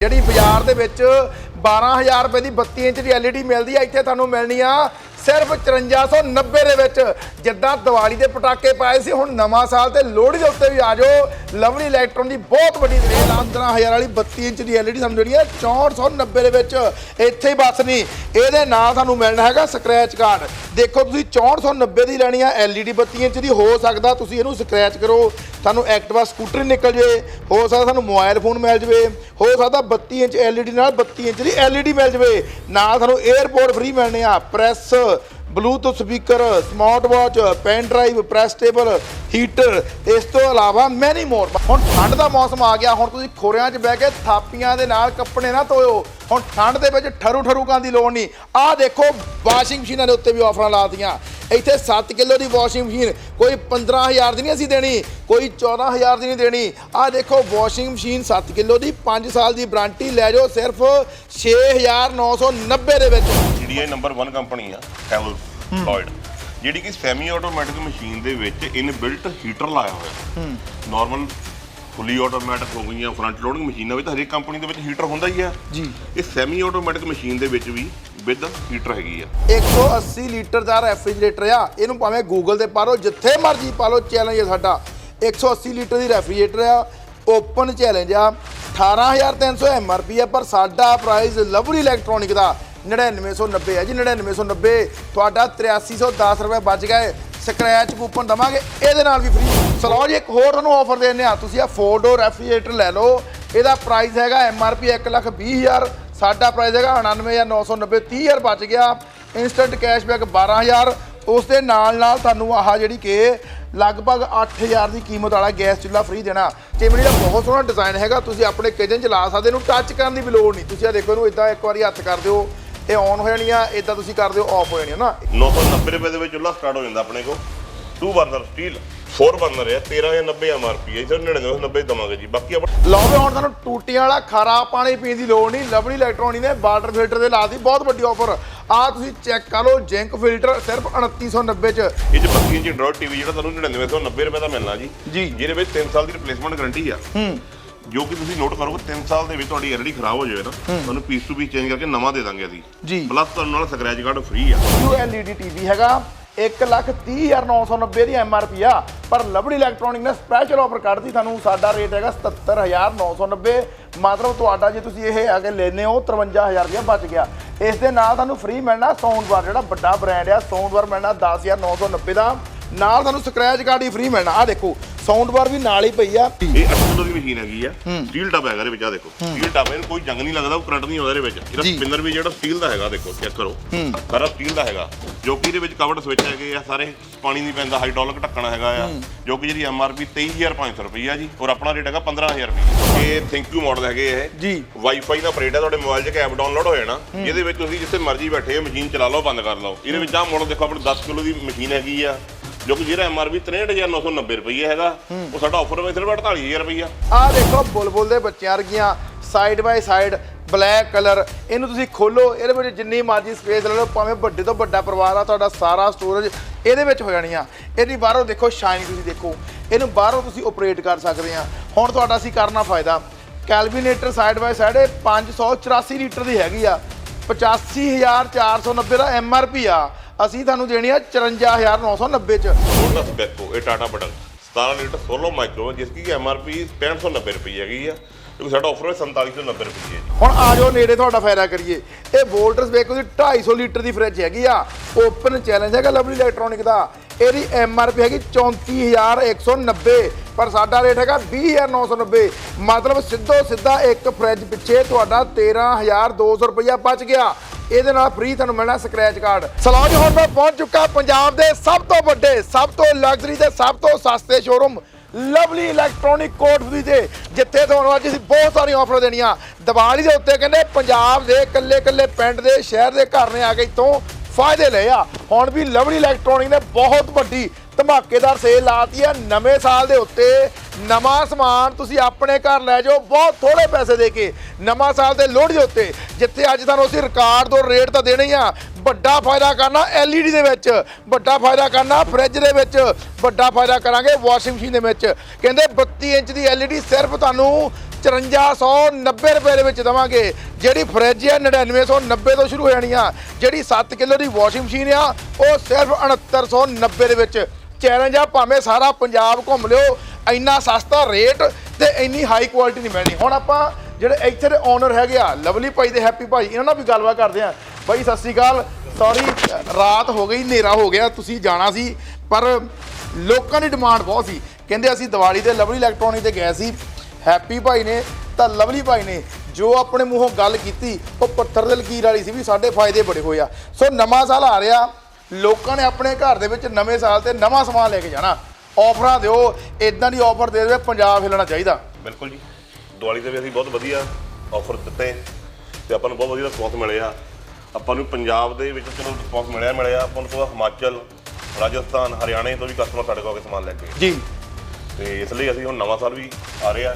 ਜਿਹੜੀ ਬਾਜ਼ਾਰ ਦੇ ਵਿੱਚ 12000 ਰੁਪਏ ਦੀ 32 ਇੰਚ ਦੀ LED ਮਿਲਦੀ ਆ, ਇੱਥੇ ਤੁਹਾਨੂੰ ਮਿਲਣੀ ਆ। ਸਿਰਫ 5490 ਦੇ ਵਿੱਚ ਜਿੱਦਾਂ ਦੀਵਾਲੀ ਦੇ ਪਟਾਕੇ ਪਾਏ ਸੀ, ਹੁਣ ਨਵਾਂ ਸਾਲ ਤੇ ਲੋਹੜੀ ਦੇ ਉੱਤੇ ਵੀ ਆ ਜਾਓ। ਲਵਲੀ ਇਲੈਕਟ੍ਰੋਨ ਦੀ ਬਹੁਤ ਵੱਡੀ ਦਰੇਲ 15000 ਵਾਲੀ 32 ਇੰਚ ਦੀ LED ਸਾਨੂੰ ਜਿਹੜੀ ਆ 6490 ਦੇ ਵਿੱਚ ਇੱਥੇ ਹੀ ਬਸ ਨਹੀਂ, ਇਹਦੇ ਨਾਲ ਤੁਹਾਨੂੰ ਮਿਲਣਾ ਹੈਗਾ ਸਕ੍ਰੈਚ ਕਾਰਡ ਦੇਖੋ ਤੁਸੀਂ 6490 ਦੀ ਲੈਣੀ ਆ, LED 32 ਇੰਚ ਦੀ, ਹੋ ਸਕਦਾ ਤੁਸੀਂ ਇਹਨੂੰ ਸਕ੍ਰੈਚ ਕਰੋ। ਤੁਹਾਨੂੰ ਐਕਟਿਵਾ ਸਕੂਟਰ ਨਿਕਲ ਜਾਵੇ ਹੋ ਸਕਦਾ ਤੁਹਾਨੂੰ ਮੋਬਾਈਲ ਫੋਨ ਮਿਲ ਜਾਵੇ, ਹੋ ਸਕਦਾ 32 ਇੰਚ LED ਨਾਲ 32 ਇੰਚ ਦੀ LED ਮਿਲ ਜਾਵੇ। ਨਾਲ ਤੁਹਾਨੂੰ 에어ਪੋਰਟ ਫ੍ਰੀ ਮਿਲਣੇ ਆ press look. Bluetooth speaker smart watch pen drive press table heater ਇਸ ਤੋਂ ਇਲਾਵਾ ਮੈਨੀ ਮੋਰ ਹੁਣ ਠੰਡ ਦਾ ਮੌਸਮ ਆ ਗਿਆ। ਹੁਣ ਤੁਸੀਂ ਖੋਰਿਆਂ 'ਚ ਬਹਿ ਕੇ ਥਾਪੀਆਂ ਦੇ ਨਾਲ ਕੱਪੜੇ ਨਾ ਧੋਇਓ। ਹੁਣ ਠੰਡ ਦੇ ਵਿੱਚ ਠਰੂ ਠਰੂ ਕਾਂ ਦੀ ਲੋੜ ਨਹੀਂ। ਆਹ ਦੇਖੋ ਵਾਸ਼ਿੰਗ ਮਸ਼ੀਨਾਂ ਦੇ ਉੱਤੇ ਵੀ ਆਫਰਾਂ ਲਾਤੀਆਂ ਇੱਥੇ 7 ਕਿਲੋ ਦੀ ਵਾਸ਼ਿੰਗ ਮਸ਼ੀਨ ਕੋਈ 15000 ਦੀ ਨਹੀਂ ਅਸੀਂ ਦੇਣੀ, ਕੋਈ 14000 ਦੀ ਨਹੀਂ ਦੇਣੀ। ਆਹ ਦੇਖੋ ਵਾਸ਼ਿੰਗ ਮਸ਼ੀਨ 7 ਕਿਲੋ ਦੀ 5 ਸਾਲ ਦੀ ਵਾਰੰਟੀ ਲੈ ਜਾਓ ਸਿਰਫ 6990 ਦੇ ਵਿੱਚ। ਜਿਹੜੀ ਇਹ ਨੰਬਰ 1 ਕੰਪਨੀ ਆ ਹੈਵਲਸ ਲੋਇਡ ਜਿਹੜੀ ਕਿ ਸੈਮੀ ਆਟੋਮੈਟਿਕ ਮਸ਼ੀਨ ਦੇ ਵਿੱਚ ਇਨਬਿਲਟ ਹੀਟਰ ਲਾਇਆ ਹੋਇਆ। ਨਾਰਮਲ ਫੁੱਲੀ ਆਟੋਮੈਟਿਕ ਹੋ ਗਈਆਂ ਫਰੰਟ ਲੋਡਿੰਗ ਮਸ਼ੀਨਾਂ ਵਿੱਚ ਤਾਂ ਹਰੇਕ ਕੰਪਨੀ ਦੇ ਵਿੱਚ ਹੀਟਰ ਹੁੰਦਾ ਹੀ ਆ। ਜੀ। ਇਹ ਸੈਮੀ ਆਟੋਮੈਟਿਕ ਮਸ਼ੀਨ ਦੇ ਵਿੱਚ ਵੀ ਵਿਦ ਹੀਟਰ ਹੈਗੀ ਆ। 180 ਲੀਟਰ ਦਾ ਰੈਫਰੀਜਰੇਟਰ ਆ ਇਹਨੂੰ ਭਾਵੇਂ ਗੂਗਲ ਤੇ ਪਾ ਲਓ ਜਿੱਥੇ ਮਰਜ਼ੀ ਪਾ ਲਓ ਚੈਲੰਜ ਹੈ ਸਾਡਾ। 180 ਲੀਟਰ ਦੀ ਰੈਫਰੀਜਰੇਟਰ ਆ ਓਪਨ ਚੈਲੰਜ ਆ। 18300 ਐਮਆਰਪੀ ਆ ਪਰ ਸਾਡਾ ਪ੍ਰਾਈਸ ਲਵਲੀ ਇਲੈਕਟ੍ਰੋਨਿਕ ਦਾ। 9990 ਹੈ ਜੀ 9990 ਤੁਹਾਡਾ 8310 ਰੁਪਏ ਬਚ ਗਏ। ਸਕ੍ਰੈਚ ਕੂਪਨ ਦਵਾਂਗੇ, ਇਹਦੇ ਨਾਲ ਵੀ ਫ੍ਰੀ ਸਲੋ ਜੀ, ਇੱਕ ਹੋਰ ਤੁਹਾਨੂੰ ਆਫਰ ਦੇਣੇ ਆ ਤੁਸੀਂ ਆ 4 ਡੋਰ ਰੈਫਰੀਜਰੇਟਰ ਲੈ ਲਓ। ਇਹਦਾ ਪ੍ਰਾਈਸ ਹੈਗਾ ਐਮਆਰਪੀ 120000 ਸਾਡਾ ਪ੍ਰਾਈਸ ਹੈਗਾ 99990 30000 ਬਚ ਗਿਆ। ਇਨਸਟੈਂਟ ਕੈਸ਼ਬੈਕ 12000 ਉਸ ਦੇ ਨਾਲ ਨਾਲ ਤੁਹਾਨੂੰ ਆਹ ਜਿਹੜੀ ਕਿ ਲਗਭਗ 8000 ਦੀ ਕੀਮਤ ਵਾਲਾ ਗੈਸ ਚੁੱਲ੍ਹਾ ਫ੍ਰੀ ਦੇਣਾ। ਚਿਮਨੀ ਦਾ ਬਹੁਤ ਸੋਹਣਾ ਡਿਜ਼ਾਈਨ ਹੈਗਾ। ਤੁਸੀਂ ਆਪਣੇ ਕਿਚਨ ਚ ਲਾ ਸਕਦੇ ਇਹਨੂੰ ਟੱਚ ਕਰਨ ਦੀ ਵੀ ਲੋੜ ਨਹੀਂ। ਤੁਸੀਂ ਆ ਦੇਖੋ, ਇਹਨੂੰ ਇਦਾਂ ਇੱਕ ਵਾਰੀ ਹੱਥ ਕਰ ਦਿਓ। ਇਹ ਔਨ ਹੋ ਜਾਣੀ ਆ ਇਦਾਂ ਤੁਸੀਂ ਕਰ ਦਿਓ ਆਫ ਹੋ ਜਾਣੀ ਆ ਨਾ 990 ਰੁਪਏ ਦੇ ਵਿੱਚ ਚੁੱਲ੍ਹਾ ਸਟਾਰਟ ਹੋ ਜਾਂਦਾ ਆਪਣੇ ਕੋਲ। 2 ਬਰਨਰ ਸਟੀਲ 4 ਬਰਨਰ ਹੈ 1390 ਐਮਆਰਪੀ ਹੈ ਇਧਰ 9990 ਦਵਾਂਗੇ ਜੀ। ਬਾਕੀ ਆਪਣਾ ਲਓ ਵੀ ਹੁਣ ਤੁਹਾਨੂੰ ਟੂਟੀਆਂ ਵਾਲਾ ਖਾਰਾ ਪਾਣੀ ਪੀਣ ਦੀ ਲੋੜ ਨਹੀਂ ਲਵਲੀ ਇਲੈਕਟ੍ਰੋਨਿਕ ਨੇ ਵਾਟਰ ਫਿਲਟਰ ਦੇ ਲਾਤੀ ਬਹੁਤ ਵੱਡੀ ਆਫਰ ਆ ਤੁਸੀਂ ਚੈੱਕ ਕਰ ਲਓ ਜਿੰਕ ਫਿਲਟਰ ਸਿਰਫ 2990 ਚ। ਇਹ 'ਚ 32 ਇੰਚ ਐਂਡਰੋਇਡ ਟੀਵੀ ਜਿਹੜਾ ਤੁਹਾਨੂੰ 9990 ਰੁਪਏ ਦਾ ਮਿਲਣਾ ਜੀ। ਜੀ। ਜਿਹਦੇ ਵਿੱਚ 3 ਸਾਲ ਦੀ ਰਿਪਲੇਸਮੈਂਟ ਗਾਰੰਟੀ ਆ। ਹੂੰ। ਜੋ ਕਿ ਤੁਸੀਂ ਨੋਟ ਕਰੋਗੇ 3 ਸਾਲ ਦੇ ਵਿੱਚ ਤੁਹਾਡੀ ਐਲਡੀ ਖਰਾਬ ਹੋ ਜਾਵੇ ਨਾ ਤੁਹਾਨੂੰ ਪੀਸ ਟੂ ਪੀਸ ਚੇਂਜ ਕਰਕੇ ਨਵਾਂ ਦੇ ਦਾਂਗੇ ਅਸੀਂ। ਜੀ। ਪਲੱਸ ਤੁਹਾਨੂੰ ਨਾਲ ਸਕ੍ਰੈਚ ਕਾਰਡ ਫ੍ਰੀ ਆ। QLED ਟੀਵੀ ਹੈਗਾ 130990 ਦੀ ਐਮਆਰਪੀ ਆ ਪਰ ਲਵਲੀ ਇਲੈਕਟ੍ਰੋਨਿਕ ਨੇ ਸਪੈਸ਼ਲ ਆਫਰ ਕੱਢਤੀ ਤੁਹਾਨੂੰ ਸਾਡਾ ਰੇਟ ਹੈਗਾ 77990 ਮਤਲਬ ਤੁਹਾਡਾ ਜੇ ਤੁਸੀਂ ਇਹ ਆ ਕੇ ਲੈਨੇ ਹੋ 53000 ਰੁਪਇਆ ਬਚ ਗਿਆ। ਇਸ ਦੇ ਨਾਲ ਤੁਹਾਨੂੰ ਫ੍ਰੀ ਮਿਲਣਾ ਸਾਊਂਡ ਬਾਰ ਜਿਹੜਾ ਵੱਡਾ ਬ੍ਰਾਂਡ ਆ ਸਾਊਂਡ ਬਾਰ ਮਿਲਣਾ 10990 ਦਾ। ਨਾਲ ਤੁਹਾਨੂੰ ਸਕ੍ਰੈਚ ਕਾਰਡ ਹੀ ਫ੍ਰੀ ਮਿਲਣਾ। ਆ ਦੇਖੋ ਸਾਊਂਡ ਬਾਰ ਵੀ ਨਾਲ ਹੀ ਪਈ ਆ। ਇਹ 8 ਕਿਲੋ ਦੀ ਮਸ਼ੀਨ ਹੈਗੀ ਆ। ਸਟੀਲ ਟਾਪ ਹੈਗਾ ਇਹਦੇ ਵਿੱਚ ਆ ਦੇਖੋ। ਸਟੀਲ ਟਾਪ ਇਹਨੂੰ ਕੋਈ ਜੰਗ ਨਹੀਂ ਲੱਗਦਾ ਉਹ ਕਰੰਟ ਨਹੀਂ ਆਉਂਦਾ ਇਹਦੇ ਵਿੱਚ। ਇਹਦਾ। ਸਪਿਨਰ ਵੀ ਜਿਹੜਾ ਸਟੀਲ ਦਾ ਹੈਗਾ ਦੇਖੋ ਚੈੱਕ ਕਰੋ। ਸਾਰਾ ਸਟੀਲ ਦਾ ਹੈਗਾ ਜੋ ਕਿ ਇਹਦੇ ਵਿੱਚ ਕਵਰਡ ਸਵਿਚ ਹੈਗੇ ਆ ਸਾਰੇ ਪਾਣੀ ਨਹੀਂ ਪੈਂਦਾ ਹਾਈਡ੍ਰੋਲਿਕ ਢੱਕਣਾ ਹੈਗਾ ਆ। ਜੋ ਕਿ ਜਿਹੜੀ ਐਮਆਰਪੀ 23500 ਰੁਪਏ ਆ ਜੀ ਔਰ ਆਪਣਾ ਰੇਟ ਹੈਗਾ 15000 ਰੁਪਏ ਇਹ ਥੈਂਕ ਯੂ ਮਾਡਲ ਹੈਗੇ ਇਹ। ਜੀ। ਵਾਈਫਾਈ ਦਾ ਆਪਰੇਟ ਹੈ ਤੁਹਾਡੇ ਮੋਬਾਈਲ 'ਚ ਐਪ ਡਾਊਨਲੋਡ ਹੋ ਜਾਣਾ। ਜਿਹਦੇ ਵਿੱਚ ਤੁਸੀਂ ਜਿੱਥੇ ਮਰਜ਼ੀ ਬੈਠੇ ਮਸ਼ੀਨ ਚਲਾ ਲਓ ਬੰਦ ਕਰ ਲਓ। ਇਹਦੇ ਵਿੱਚ ਆਹ ਮਾਡਲ ਦੇਖੋ ਆਪਣੀ 10 ਕਿਲੋ ਦੀ ਮਸ਼ੀਨ ਹੈਗੀ ਆ। ਜੋ ਕਿ ਜਿਹੜਾ ਐਮਆਰਪੀ 63990 ਰੁਪਏ ਹੈਗਾ, ਉਹ ਸਾਡਾ ਆਫਰ ਵਿੱਚ ਸਿਰਫ 48000 ਰੁਪਏ ਆ ਦੇਖੋ, ਬੁਲਬੁਲ ਦੇ ਬੱਚਿਆਂ ਵਰਗੀਆਂ side by side black colour ਇਹਨੂੰ ਤੁਸੀਂ ਖੋਲੋ, ਇਹਦੇ ਵਿੱਚ ਜਿੰਨੀ ਮਰਜ਼ੀ ਸਪੇਸ ਲੈ ਲਓ, ਭਾਵੇਂ ਵੱਡੇ ਤੋਂ ਵੱਡਾ ਪਰਿਵਾਰ ਆ, ਤੁਹਾਡਾ ਸਾਰਾ ਸਟੋਰੇਜ ਇਹਦੇ ਵਿੱਚ ਹੋ ਜਾਣੀ ਆ। ਇਹਦੀ ਬਾਹਰੋਂ ਦੇਖੋ ਸ਼ਾਈਨ ਤੁਸੀਂ ਦੇਖੋ, ਇਹਨੂੰ ਬਾਹਰੋਂ ਤੁਸੀਂ ਆਪਰੇਟ ਕਰ ਸਕਦੇ ਆ। ਹੁਣ ਤੁਹਾਡਾ ਅਸੀਂ ਕਰਨਾ ਫਾਇਦਾ Kelvinator side by side 584 litre ਦੀ ਹੈਗੀ ਆ। 85490 ਦਾ ਐਮਆਰਪੀ ਆ। ਅਸੀਂ ਤੁਹਾਨੂੰ ਦੇਣੀ ਆ 54990 ਚ। ਛੋਟਾ ਸਪੈਕੋ ਇਹ Tata button. 17 litre solo micro ਜਿਸ ਦੀ ਐਮਆਰਪੀ 6590 ਰੁਪਏ ਹੈਗੀ ਆ। ਕਿਉਂਕਿ ਸਾਡਾ ਆਫਰ ਹੈ 4790 ਰੁਪਏ ਹੈ ਜੀ। ਹੁਣ ਆ ਜਾਓ ਨੇੜੇ ਤੁਹਾਡਾ ਫਾਇਦਾ ਕਰੀਏ। ਇਹ ਵੋਲਟਸ ਵੇਖੋ ਦੀ 250 ਲੀਟਰ ਦੀ ਫ੍ਰਿਜ ਹੈਗੀ ਆ। ਓਪਨ ਚੈਲੰਜ ਹੈਗਾ ਲਵਲੀ ਇਲੈਕਟ੍ਰੋਨਿਕ ਦਾ। ਇਹਦੀ ਐਮ ਆਰ ਪੀ ਹੈਗੀ 34190 ਪਰ ਸਾਡਾ ਰੇਟ ਹੈਗਾ 20990 ਮਤਲਬ ਸਿੱਧੋ ਸਿੱਧਾ ਇੱਕ ਫ੍ਰਿਜ ਪਿੱਛੇ ਤੁਹਾਡਾ 13200 ਰੁਪਇਆ ਬਚ ਗਿਆ। ਇਹਦੇ ਨਾਲ ਫ੍ਰੀ ਤੁਹਾਨੂੰ ਮਿਲਣਾ ਸਕ੍ਰੈਚ ਕਾਰਡ ਸਲਾਜ ਹੁਣ ਮੈਂ ਪਹੁੰਚ ਚੁੱਕਾ ਪੰਜਾਬ ਦੇ ਸਭ ਤੋਂ ਵੱਡੇ, ਸਭ ਤੋਂ ਲਗਜ਼ਰੀ ਤੇ ਸਭ ਤੋਂ ਸਸਤੇ ਸ਼ੋਰੂਮ ਲਵਲੀ ਇਲੈਕਟ੍ਰੋਨਿਕ ਕੋਟਫਰੀ ਤੇ ਜਿੱਥੇ ਤੁਹਾਨੂੰ ਅੱਜ ਅਸੀਂ ਬਹੁਤ ਸਾਰੀਆਂ ਆਫਰ ਦੇਣੀਆਂ। ਦੀਵਾਲੀ ਦੇ ਉੱਤੇ ਕਹਿੰਦੇ ਪੰਜਾਬ ਦੇ ਕੱਲੇ ਕੱਲੇ ਪਿੰਡ ਦੇ, ਸ਼ਹਿਰ ਦੇ ਘਰ ਨੇ ਆ ਕੇ ਇਤੋਂ ਫਾਇਦੇ ਲਏ ਆ। ਹੁਣ ਵੀ ਲਵਲੀ ਇਲੈਕਟ੍ਰੋਨਿਕ ਨੇ ਬਹੁਤ ਵੱਡੀ ਧਮਾਕੇਦਾਰ ਸੇਲ ਲਾਤੀ ਆ। ਨਵੇਂ ਸਾਲ ਦੇ ਉੱਤੇ ਨਵਾਂ ਸਮਾਨ ਤੁਸੀਂ ਆਪਣੇ ਘਰ ਲੈ ਜਾਓ, ਬਹੁਤ ਥੋੜੇ ਪੈਸੇ ਦੇ ਕੇ ਨਵਾਂ ਸਾਲ ਦੇ ਲੋਹੜੀ ਦੇ ਉੱਤੇ, ਜਿੱਥੇ ਅੱਜ ਤੁਹਾਨੂੰ ਅਸੀਂ ਰਿਕਾਰਡ ਤੋਂ ਰੇਟ ਤਾਂ ਦੇਣੇ ਆ। ਵੱਡਾ ਫਾਇਦਾ ਕਰਨਾ LED ਦੇ ਵਿੱਚ, ਵੱਡਾ ਫਾਇਦਾ ਕਰਨਾ ਫ੍ਰਿਜ ਦੇ ਵਿੱਚ, ਵੱਡਾ ਫਾਇਦਾ ਕਰਾਂਗੇ ਵਾਸ਼ਿੰਗ ਮਸ਼ੀਨ ਦੇ ਵਿੱਚ। ਕਹਿੰਦੇ 32 ਇੰਚ ਦੀ LED ਸਿਰਫ ਤੁਹਾਨੂੰ 5490 ਰੁਪਏ ਦੇ ਵਿੱਚ ਦਵਾਂਗੇ। ਜਿਹੜੀ ਫ੍ਰਿਜ ਹੈ 9990 ਤੋਂ ਸ਼ੁਰੂ ਹੋ ਜਾਣੀ ਆ। ਜਿਹੜੀ 7 ਕਿਲੋ ਦੀ ਵਾਸ਼ਿੰਗ ਮਸ਼ੀਨ ਆ, ਉਹ ਸਿਰਫ 6990 ਦੇ ਵਿੱਚ। ਚੈਲੰਜ ਆ, ਭਾਵੇਂ ਸਾਰਾ ਪੰਜਾਬ ਘੁੰਮ ਲਿਓ, ਇੰਨਾ ਸਸਤਾ ਰੇਟ ਤੇ ਇੰਨੀ ਹਾਈ ਕੁਆਲਿਟੀ ਨਹੀਂ ਮਿਲਣੀ। ਹੁਣ ਆਪਾਂ ਜਿਹੜੇ ਇੱਥੇ ਦੇ ਓਨਰ ਹੈਗੇ ਆ, ਲਵਲੀ ਭਾਈ ਤੇ ਹੈਪੀ ਭਾਈ, ਇਹਨਾਂ ਨਾਲ ਵੀ ਗੱਲਬਾਤ ਕਰਦੇ ਆ। ਭਾਈ ਸਤਿ ਸ਼੍ਰੀ ਅਕਾਲ। ਸੌਰੀ ਰਾਤ ਹੋ ਗਈ, ਹਨੇਰਾ ਹੋ ਗਿਆ, ਤੁਸੀਂ ਜਾਣਾ ਸੀ, ਪਰ ਲੋਕਾਂ ਦੀ ਡਿਮਾਂਡ ਬਹੁਤ ਸੀ। ਕਹਿੰਦੇ ਅਸੀਂ ਦੀਵਾਲੀ ਤੇ ਲਵਲੀ ਇਲੈਕਟ੍ਰੋਨਿਕ ਤੇ ਗਏ ਸੀ। ਹੈਪੀ ਭਾਈ ਨੇ ਤਾਂ ਲਵਲੀ ਭਾਈ ਨੇ ਜੋ ਆਪਣੇ ਮੂੰਹੋਂ ਗੱਲ ਕੀਤੀ ਉਹ ਪੱਥਰ ਦੇ ਲਕੀਰ ਵਾਲੀ ਸੀ ਵੀ ਸਾਡੇ ਫਾਇਦੇ ਬੜੇ ਹੋਏ ਆ। ਸੋ ਨਵਾਂ ਸਾਲ ਆ ਰਿਹਾ ਲੋਕਾਂ ਨੇ ਆਪਣੇ ਘਰ ਦੇ ਵਿੱਚ ਨਵੇਂ ਸਾਲ ਤੇ ਨਵਾਂ ਸਮਾਨ ਲੈ ਕੇ ਜਾਣਾ। ਆਫਰਾਂ ਦਿਓ ਇਦਾਂ ਦੀ ਆਫਰ ਦੇ ਦੇਵੇ ਪੰਜਾਬ ਹਿੱਲਣਾ ਚਾਹੀਦਾ। ਬਿਲਕੁਲ ਜੀ। ਦੀਵਾਲੀ ਤੇ ਵੀ ਅਸੀਂ ਬਹੁਤ ਵਧੀਆ ਆਫਰ ਦਿੱਤੇ ਤੇ ਆਪਾਂ ਨੂੰ ਬਹੁਤ ਵਧੀਆ ਰਿਸਪੌਂਸ ਮਿਲਿਆ ਆਪਾਂ ਨੂੰ ਪੰਜਾਬ ਦੇ ਵਿੱਚ ਚਲੋ ਰਿਸਪੌਂਸ ਮਿਲਿਆ ਮਿਲਿਆ ਆਪਾਂ ਨੂੰ ਹਿਮਾਚਲ ਰਾਜਸਥਾਨ ਹਰਿਆਣੇ ਤੋਂ ਵੀ ਕਸਟਮਰ ਸਾਡੇ ਕੋਲ ਆ ਕੇ ਸਮਾਨ ਲੈ ਕੇ। ਜੀ। ਤੇ ਇਸ ਲਈ ਅਸੀਂ ਹੁਣ ਨਵਾਂ ਸਾਲ ਵੀ ਆ ਰਿਹਾ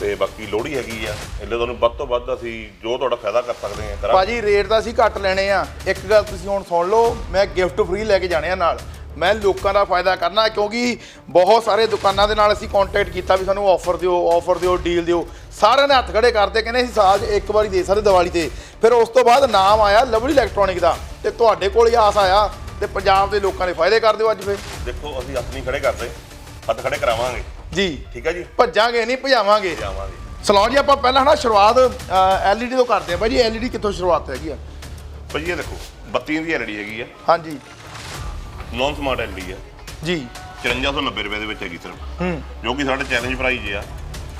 ਤੇ ਬਾਕੀ ਲੋਹੜੀ ਹੈਗੀ ਆ ਇਹਲੇ ਤੁਹਾਨੂੰ ਵੱਧ ਤੋਂ ਵੱਧ ਅਸੀਂ ਜੋ ਤੁਹਾਡਾ ਫਾਇਦਾ ਕਰ ਸਕਦੇ ਹਾਂ ਕਰਾਂਗੇ। ਭਾਜੀ ਰੇਟ ਤਾਂ ਅਸੀਂ ਘੱਟ ਲੈਣੇ ਆ। ਇੱਕ ਗੱਲ ਤੁਸੀਂ ਹੁਣ ਸੁਣ ਲਓ ਮੈਂ ਗਿਫਟ ਫ੍ਰੀ ਲੈ ਕੇ ਜਾਣੇ ਆ ਨਾਲ। ਮੈਂ ਲੋਕਾਂ ਦਾ ਫਾਇਦਾ ਕਰਨਾ ਕਿਉਂਕਿ ਬਹੁਤ ਸਾਰੇ ਦੁਕਾਨਾਂ ਦੇ ਨਾਲ ਅਸੀਂ ਕੰਟੈਕਟ ਕੀਤਾ ਵੀ ਸਾਨੂੰ ਆਫਰ ਦਿਓ ਆਫਰ ਦਿਓ ਡੀਲ ਦਿਓ। ਸਾਰਿਆਂ ਨੇ ਹੱਥ ਖੜੇ ਕਰਦੇ ਕਹਿੰਦੇ ਅਸੀਂ ਸਾਲ ਇੱਕ ਵਾਰੀ ਦੇ ਸਕਦੇ ਦੀਵਾਲੀ ਤੇ। ਫਿਰ ਉਸ ਤੋਂ ਬਾਅਦ ਨਾਮ ਆਇਆ ਲਵਲੀ ਇਲੈਕਟ੍ਰੋਨਿਕ ਦਾ ਤੇ ਤੁਹਾਡੇ ਕੋਲ ਹੀ ਆਸ ਆਇਆ ਤੇ ਪੰਜਾਬ ਦੇ ਲੋਕਾਂ ਦੇ ਫਾਇਦੇ ਕਰ ਦਿਓ ਅੱਜ ਫਿਰ। ਦੇਖੋ ਅਸੀਂ ਹੱਥ ਨਹੀਂ ਖੜੇ ਕਰਦੇ। ਹੱਥ ਖੜੇ ਕਰਾਵਾਂਗੇ। ਜੀ। ਠੀਕ ਹੈ ਜੀ? ਭੱਜਾਂਗੇ ਨਹੀਂ ਭਜਾਵਾਂਗੇ। ਜਾਵਾਂਗੇ ਸਲੋ ਜੀ ਆਪਾਂ ਪਹਿਲਾਂ ਹਨਾ ਸ਼ੁਰੂਆਤ ਐਲਈਡੀ ਤੋਂ ਕਰਦੇ ਆ ਭਾਜੀ ਐਲਈਡੀ ਕਿੱਥੋਂ ਸ਼ੁਰੂਆਤ ਹੈਗੀ ਆ? ਭਾਜੀ ਇਹ ਦੇਖੋ 32 ਦੀ ਐਲਡੀ ਹੈਗੀ ਆ। ਹਾਂਜੀ। ਨੌਨ ਸਮਾਰਟ ਐਲਡੀ ਆ। ਜੀ। 5490 ਰੁਪਏ ਦੇ ਵਿੱਚ ਹੈਗੀ ਸਿਰਫ। ਹੂੰ। ਜੋ ਕਿ ਸਾਡੇ ਚੈਲੰਜ ਪ੍ਰਾਈਜ਼ ਆ।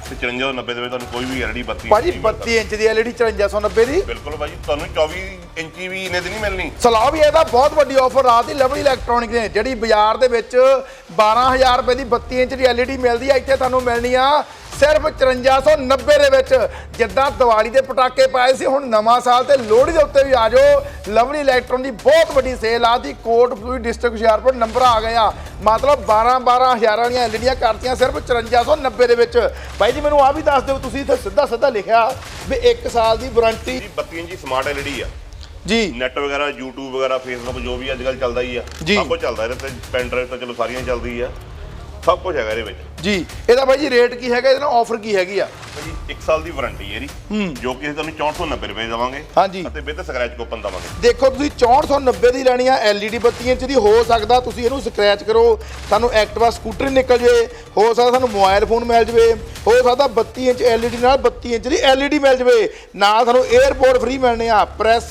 ਤੇ 5490 ਦੇ ਵਿੱਚ ਤੁਹਾਨੂੰ ਕੋਈ ਵੀ ਐਲਡੀ 32 ਭਾਜੀ ਨਹੀਂ ਮਿਲਦਾ। 32 ਇੰਚ ਦੀ ਐਲਈਡੀ 5490 ਦੀ ਬਿਲਕੁਲ ਭਾਜੀ ਤੁਹਾਨੂੰ 24 ਇੰਚੀ ਵੀ ਇਹਨੇ ਦੀ ਨਹੀਂ ਮਿਲਣੀ ਸਲਾਹ ਵੀ ਇਹਦਾ ਬਹੁਤ ਵੱਡੀ ਆਫਰ ਰਾਤ ਦੀ ਲਵਲੀ ਇਲੈਕਟ੍ਰੋਨਿਕ ਨੇ ਜਿਹੜੀ ਬਾਜ਼ਾਰ ਦੇ ਵਿੱਚ 12000 ਰੁਪਏ ਦੀ 32 ਇੰਚ ਦੀ ਐਲਈਡੀ ਮਿਲਦੀ ਆ ਇੱਥੇ ਤੁਹਾਨੂੰ ਮਿਲਣੀ ਆ ਸਿਰਫ 5490 ਦੇ ਵਿੱਚ ਜਿੱਦਾਂ ਦੀਵਾਲੀ ਦੇ ਪਟਾਕੇ ਪਾਏ ਸੀ ਹੁਣ ਨਵਾਂ ਸਾਲ ਤੇ ਲੋਹੜੀ ਦੇ ਉੱਤੇ ਵੀ ਆ ਜਾਓ। ਲਵਲੀ ਇਲੈਕਟ੍ਰੋਨ ਦੀ ਬਹੁਤ ਵੱਡੀ ਸੇਲ ਆ ਦੀ ਕੋਟ ਫਲੂਈ ਡਿਸਟ੍ਰਿਕਟ ਹੁਸ਼ਿਆਰਪੁਰ ਨੰਬਰ ਆ ਗਏ ਆ। ਮਤਲਬ 12 12000 ਵਾਲੀਆਂ ਐਲਈਡੀਆਂ ਕਰਤੀਆਂ ਸਿਰਫ 5490 ਦੇ ਵਿੱਚ। ਬਾਈ ਜੀ ਮੈਨੂੰ ਆ ਵੀ ਦੱਸ ਦਿਓ ਤੁਸੀਂ ਇੱਥੇ ਸਿੱਧਾ ਸਿੱਧਾ ਲਿਖਿਆ ਵੀ 1 ਸਾਲ ਦੀ ਵਾਰੰਟੀ ਜੀ 32 ਇੰਚੀ ਸਮਾਰਟ ਐਲਡੀ ਆ। ਜੀ। ਨੈਟ ਵਗੈਰਾ YouTube ਵਗੈਰਾ Facebook ਜੋ ਵੀ ਅੱਜ ਕੱਲ ਚੱਲਦਾ ਹੀ ਆ। ਸਭ ਕੁਝ ਚੱਲਦਾ ਇਹਦੇ ਤੇ ਪੈਨ ਡਰਾਈਵ ਤਾਂ ਚਲੋ ਸਾਰੀਆਂ ਚੱਲਦੀ ਆ। ਸਭ ਕੁਝ ਹੈਗਾ ਇਹਦੇ ਵਿੱਚ। ਜੀ ਇਹਦਾ ਬਾਈ ਜੀ ਰੇਟ ਕੀ ਹੈਗਾ ਇਹਦਾ ਨਾਲ ਆਫਰ ਕੀ ਹੈਗੀ ਆ? ਭਾਜੀ 1 ਸਾਲ ਦੀ ਵਾਰੰਟੀ ਹੈ ਇਹਦੀ ਜੋ ਕਿ ਅਸੀਂ ਤੁਹਾਨੂੰ 6490 ਰੁਪਏ ਦੇਵਾਂਗੇ ਹਾਂਜੀ। ਅਤੇ ਵਿਦ ਸਕ੍ਰੈਚ ਕੂਪਨ ਦੇਵਾਂਗੇ। ਦੇਖੋ ਤੁਸੀਂ 6490 ਦੀ ਲੈਣੀ ਆ LED 32 ਇੰਚ ਦੀ ਹੋ ਸਕਦਾ ਤੁਸੀਂ ਇਹਨੂੰ ਸਕ੍ਰੈਚ ਕਰੋ ਤੁਹਾਨੂੰ ਐਕਟਿਵਾ ਸਕੂਟਰ ਨਿਕਲ ਜੇ ਹੋ ਸਕਦਾ ਤੁਹਾਨੂੰ ਮੋਬਾਈਲ ਫੋਨ ਮਿਲ ਜਵੇ ਹੋ ਸਕਦਾ 32 ਇੰਚ LED ਨਾਲ 32 ਇੰਚ ਦੀ LED ਮਿਲ ਜਵੇ ਨਾਲ ਤੁਹਾਨੂੰ 에어ਪੋਰਟ ਫ੍ਰੀ ਮਿਲਣੇ ਆ press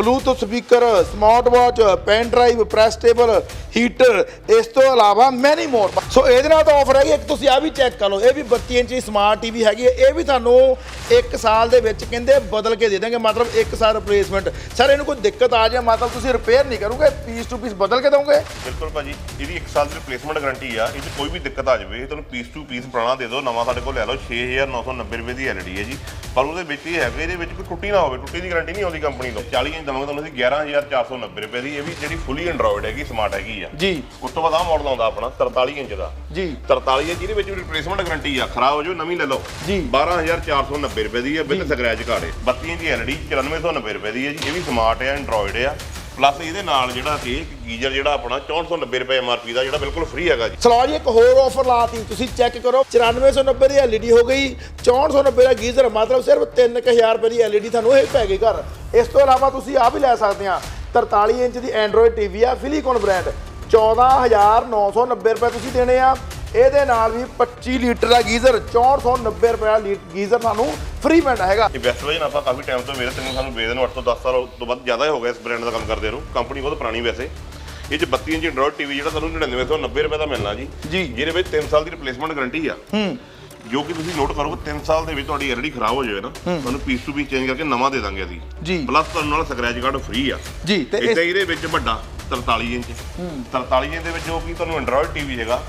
Bluetooth speaker smart watch pen drive press table heater ਇਸ ਤੋਂ ਇਲਾਵਾ ਮੈਨੀ ਮੋਰ ਸੋ ਇਹਦੇ ਨਾਲ ਤਾਂ ਆਫਰ ਹੈਗੀ ਇੱਕ ਤੁਸੀਂ ਆ ਵੀ ਚੈੱਕ ਕਰ ਲਓ, ਇਹ ਵੀ 32 ਇੰਚ ਦੀ ਸਮਾਰਟ ਟੀਵੀ ਹੈਗੀ ਹੈ। ਇਹ ਵੀ ਤੁਹਾਨੂੰ 1 ਸਾਲ ਦੇ ਵਿੱਚ ਕਹਿੰਦੇ ਬਦਲ ਕੇ ਦੇ ਦੇਣਗੇ, ਮਤਲਬ 1 ਸਾਲ ਰਿਪਲੇਸਮੈਂਟ ਸਰ ਇਹਨੂੰ ਕੋਈ ਦਿੱਕਤ ਆ ਜਾਏ, ਮਤਲਬ ਤੁਸੀਂ ਰਿਪੇਅਰ ਨਹੀਂ ਕਰੋਗੇ ਪੀਸ ਟੂ ਪੀਸ ਬਦਲ ਕੇ ਦੋਗੇ ਬਿਲਕੁਲ ਭਾਜੀ, ਇਹਦੀ 1 ਸਾਲ ਦੀ ਰਿਪਲੇਸਮੈਂਟ ਗਾਰੰਟੀ ਆ ਇਹ 'ਚ ਕੋਈ ਵੀ ਦਿੱਕਤ ਆ ਜਾਵੇ, ਤੁਹਾਨੂੰ ਪੀਸ ਟੂ ਪੀਸ ਪੁਰਾਣਾ ਦੇ ਦਿਓ, ਨਵਾਂ ਸਾਡੇ ਕੋਲ ਲੈ ਲਓ 6990 ਰੁਪਏ ਦੀ ਐਲਡੀ ਹੈ ਜੀ। ਪਰ ਉਹਦੇ ਵਿੱਚ ਇਹ ਹੈਗਾ ਇਹਦੇ ਵਿੱਚ ਕੋਈ ਟੁੱਟੀ ਨਾ ਹੋਵੇ, ਟੁੱਟੀ ਦੀ ਗਾਰੰਟੀ ਨਹੀਂ ਆਉਂਦੀ ਕੰਪਨੀ ਤੋਂ। 40 ਇੰਚ ਦਵਾਂਗੇ ਤੁਹਾਨੂੰ ਅਸੀਂ 11490 ਰੁਪਏ ਦੀ ਇਹ ਵੀ ਜਿਹੜੀ ਫੁੱਲੀ ਐਂਡਰੋਇਡ ਹੈਗੀ ਸਮਾਰਟ ਹੈਗੀ ਆ। ਜੀ। ਉਸ ਤੋਂ ਬਾਅਦ ਆਹ ਮਾਡਲ ਆਉਂਦਾ ਆਪਣਾ 43 ਇੰਚ ਦਾ। ਜੀ। 43 ਇੰਚ ਜਿਹਦੇ ਵਿੱਚ ਰਿਪਲੇਸਮੈਂਟ ਗਾਰੰਟੀ ਆ ਖਰਾਬ ਹੋ ਜਾਓ ਨਵੀਂ ਲੈ ਲਓ। ਜੀ। 12490 ਰੁਪਏ ਦੀ ਹੈ ਬਿਲ ਸਕ੍ਰੈਚ ਕਾਰਡ 32 ਇੰਚ ਦੀ ਐਲਡੀ 9490 ਰੁਪਏ ਦੀ ਹੈ ਜੀ ਇਹ ਵੀ ਸਮਾਰਟ ਹੈ ਐਂਡਰੋਇਡ ਆ। ਪਲੱਸ ਇਹਦੇ ਨਾਲ ਜਿਹੜਾ ਸੀ, ਇੱਕ ਗੀਜ਼ਰ ਜਿਹੜਾ ਆਪਣਾ 6490 ਰੁਪਏ ਐਮਆਰਪੀ ਦਾ ਜਿਹੜਾ ਬਿਲਕੁਲ ਫ੍ਰੀ ਹੈਗਾ ਜੀ। ਸਲੋ ਜੀ, ਇੱਕ ਹੋਰ ਆਫਰ ਲਾਤੀ, ਤੁਸੀਂ ਚੈੱਕ ਕਰੋ। 9490 ਦੀ LED ਹੋ ਗਈ 6490 ਦਾ ਗੀਜ਼ਰ, ਮਤਲਬ ਸਿਰਫ 3000 ਰੁਪਏ ਦੀ LED ਤੁਹਾਨੂੰ ਇਹ ਪੈ ਗਈ ਘਰ। ਇਸ ਤੋਂ ਇਲਾਵਾ ਤੁਸੀਂ ਆ ਵੀ ਲੈ ਸਕਦੇ ਆ 43 ਇੰਚ ਦੀ ਐਂਡਰੋਇਡ ਟੀਵੀ ਆ ਫਿਲੀਕਨ ਬ੍ਰਾਂਡ 14990 ਰੁਪਏ ਤੁਸੀਂ ਦੇਣੇ ਆ। ਇਹਦੇ ਨਾਲ ਵੀ 25 ਲੀਟਰ ਦਾ ਗੀਜ਼ਰ 6490 ਰੁਪਏ ਦਾ ਗੀਜ਼ਰ ਤੁਹਾਨੂੰ ਫ੍ਰੀ ਮਿਲਣਾ ਹੈਗਾ। ਇਹ ਬੈਸਟ ਵਜਨ ਆਪਾਂ ਕਾਫੀ ਟਾਈਮ ਤੋਂ ਮੇਰੇ ਤੈਨੂੰ ਸਾਨੂੰ ਵੇਚਦੇ ਨੂੰ 8 ਤੋਂ 10 ਸਾਲ ਤੋਂ ਵੱਧ ਜ਼ਿਆਦਾ ਹੀ ਗਿਆ ਇਸ ਬ੍ਰਾਂਡ ਦਾ ਕੰਮ ਕਰਦੇ ਨੂੰ। ਕੰਪਨੀ ਬਹੁਤ ਪੁਰਾਣੀ ਵੈਸੇ। ਇਹ ਚ 32 ਇੰਚ ਐਂਡਰੋਇਡ ਟੀਵੀ ਜਿਹੜਾ ਤੁਹਾਨੂੰ 9990 ਰੁਪਏ ਦਾ ਮਿਲਣਾ ਜੀ। ਜੀ। ਜਿਹਦੇ ਵਿੱਚ 3 ਸਾਲ ਦੀ ਰਿਪਲੇਸਮੈਂਟ ਗਾਰੰਟੀ ਆ। ਹੂੰ। ਜੋ ਕਿ ਤੁਸੀਂ ਨੋਟ ਕਰੋਗੇ 3 ਸਾਲ ਦੇ ਵਿੱਚ ਤੁਹਾਡੀ ਐਲਡੀ ਖਰਾਬ ਹੋ ਜਾਵੇ ਨਾ। ਤੁਹਾਨੂੰ ਪੀਸ ਟੂ ਪੀਸ ਚੇਂਜ ਕਰਕੇ ਨਵਾਂ ਦੇ ਦਾਂਗੇ ਅਸੀਂ। ਜੀ। ਪਲੱਸ ਤੁਹਾਨੂੰ ਨਾਲ ਸਕ੍ਰੈਚ ਕਾਰਡ ਫ੍ਰੀ ਆ। ਜੀ ਤੇ ਇਹਦੇ ਵਿੱਚ ਵੱਡਾ 43 ਇੰਚ। 43 ਇੰਚ ਦੇ ਵਿੱਚ ਜੋ ਕਿ ਤੁਹਾਨੂੰ ਐਂਡਰੋਇਡ ਟੀਵੀ ਹੈਗਾ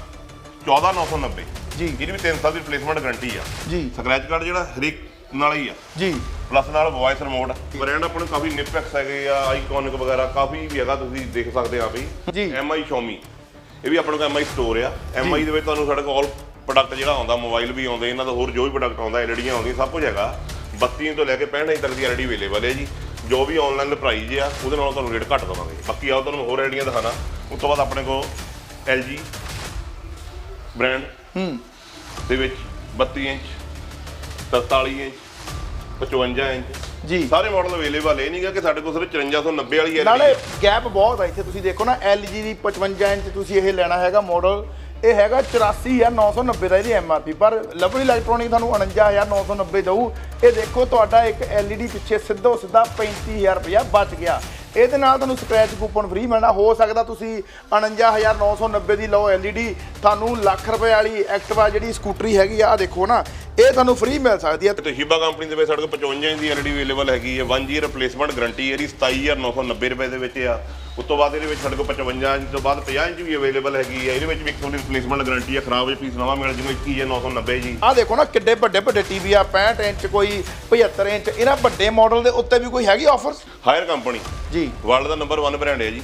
14990. ਜੀ। ਇਹਦੀ ਵੀ 3 ਸਾਲ ਦੀ ਰਿਪਲੇਸਮੈਂਟ ਗਾਰੰਟੀ ਆ। ਜੀ। ਸਕ੍ਰੈਚ ਕਾਰਡ ਜਿਹੜਾ ਹਰੇਕ ਨਾਲ ਹੀ ਆ। ਜੀ। ਪਲੱਸ ਨਾਲ ਵੌਇਸ ਰਿਮੋਟ ਬ੍ਰਾਂਡ ਆਪਣੇ ਕਾਫੀ ਨਿਪੈਕਸ ਹੈਗੇ ਆ ਆਈਕੋਨਿਕ ਵਗੈਰਾ ਕਾਫੀ ਵੀ ਹੈਗਾ ਤੁਸੀਂ ਦੇਖ ਸਕਦੇ ਆ ਵੀ। ਜੀ। MI Xiaomi ਇਹ ਵੀ ਆਪਣੇ ਕੋਲ MI ਸਟੋਰ ਆ। MI ਦੇ ਵਿੱਚ ਤੁਹਾਨੂੰ ਸਾਡੇ ਕੋਲ ਪ੍ਰੋਡਕਟ ਜਿਹੜਾ ਆਉਂਦਾ ਮੋਬਾਈਲ ਵੀ ਆਉਂਦੇ ਇਹਨਾਂ ਦਾ ਹੋਰ ਜੋ ਵੀ ਪ੍ਰੋਡਕਟ ਆਉਂਦਾ ਐਲਡੀਆਂ ਆਉਂਦੀਆਂ ਸਭ ਕੁਝ ਹੈਗਾ। 32 ਤੋਂ ਲੈ ਕੇ 65 ਇੰਚ ਤੱਕ ਦੀ ਐਲਡੀ ਅਵੇਲੇਬਲ ਹੈ ਜੀ। ਜੋ ਵੀ ਆਨਲਾਈਨ ਪ੍ਰਾਈਸ ਆ ਉਹਦੇ ਨਾਲੋਂ ਤੁਹਾਨੂੰ ਰੇਟ ਘੱਟ ਦਵਾਂਗੇ। ਬਾਕੀ ਆਓ ਤੁਹਾਨੂੰ ਹੋਰ ਐਲਡੀਆਂ ਦਿਖਾਣਾ। ਉਸ ਤੋਂ ਬਾਅਦ ਆਪਣੇ ਕੋਲ LG ਬ੍ਰਾਂਡ। ਹੂੰ। ਦੇ ਵਿੱਚ 32 ਇੰਚ 47 ਇੰਚ 55 ਇੰਚ। ਜੀ। ਸਾਰੇ ਮਾਡਲ ਅਵੇਲੇਬਲ ਇਹ ਨਹੀਂਗਾ ਕਿ ਸਾਡੇ ਕੋਲ ਸਿਰਫ 5490 ਵਾਲੀ ਹੈ ਨਾਲੇ ਗੈਪ ਬਹੁਤ ਆ ਇੱਥੇ। ਤੁਸੀਂ ਦੇਖੋ ਨਾ LG ਦੀ 55 ਇੰਚ ਤੁਸੀਂ ਇਹ ਲੈਣਾ ਹੈਗਾ ਮਾਡਲ ਇਹ ਹੈਗਾ 84990 ਦਾ ਇਹਦੀ MRP ਪਰ ਲਵਲੀ ਇਲੈਕਟ੍ਰੋਨਿਕ ਤੁਹਾਨੂੰ 49990 ਦਊ। ਇਹ ਦੇਖੋ ਤੁਹਾਡਾ ਇੱਕ LED ਪਿੱਛੇ ਸਿੱਧੋ ਸਿੱਧਾ 35000 ਰੁਪਇਆ ਬਚ ਗਿਆ। ਇਹਦੇ ਨਾਲ ਤੁਹਾਨੂੰ ਸਕ੍ਰੈਚ ਕੂਪਨ ਫ੍ਰੀ ਮਿਲਣਾ। ਹੋ ਸਕਦਾ ਤੁਸੀਂ 49990 ਦੀ ਲਓ LED ਤੁਹਾਨੂੰ ਲੱਖ ਰੁਪਏ ਵਾਲੀ ਐਕਟਿਵਾ ਜਿਹੜੀ ਸਕੂਟਰੀ ਹੈਗੀ ਆ ਦੇਖੋ ਨਾ ਇਹ ਤੁਹਾਨੂੰ ਫ੍ਰੀ ਮਿਲ ਸਕਦੀ ਹੈ ਤੇ ਹਿਬਾ ਕੰਪਨੀ ਦੇ ਵਿੱਚ ਸਾਡੇ ਕੋਲ 55 ਇੰਚ ਦੀ LED ਅਵੇਲੇਬਲ ਹੈਗੀ ਹੈ 1 ਈਅਰ ਰਿਪਲੇਸਮੈਂਟ ਗਾਰੰਟੀ ਇਹਦੀ 27990 ਰੁਪਏ ਦੇ ਵਿੱਚ ਆ। ਉਸ ਤੋਂ ਬਾਅਦ ਇਹਦੇ ਵਿੱਚ ਸਾਡੇ ਕੋਲ 55 ਇੰਚ ਤੋਂ ਬਾਅਦ 50 ਇੰਚ ਵੀ ਅਵੇਲੇਬਲ ਹੈਗੀ ਹੈ ਇਹਦੇ ਵਿੱਚ ਵੀ ਇੱਕ ਤੁਹਾਡੀ ਰਿਪਲੇਸਮੈਂਟ ਗਾਰੰਟੀ ਹੈ ਖਰਾਬ ਜੇ ਪੀਸ ਨਵਾਂ ਮਿਲ ਜਿਵੇਂ 21990 ਜੀ। ਆਹ ਦੇਖੋ ਨਾ ਕਿੱਡੇ ਵੱਡੇ ਵੱਡੇ ਟੀਵੀ ਆ 65 ਇੰਚ ਕੋਈ 75 ਇੰਚ ਇਹਨਾਂ ਵੱਡੇ ਮਾਡਲ ਦੇ ਉੱਤੇ ਵੀ ਕੋਈ ਹੈਗੀ ਆਫਰਸ ਹਾਇਰ ਕੰਪਨੀ ਜੀ। ਵਰਲਡ ਦਾ ਨੰਬਰ 1 ਬ੍ਰਾਂਡ ਹੈ ਜੀ।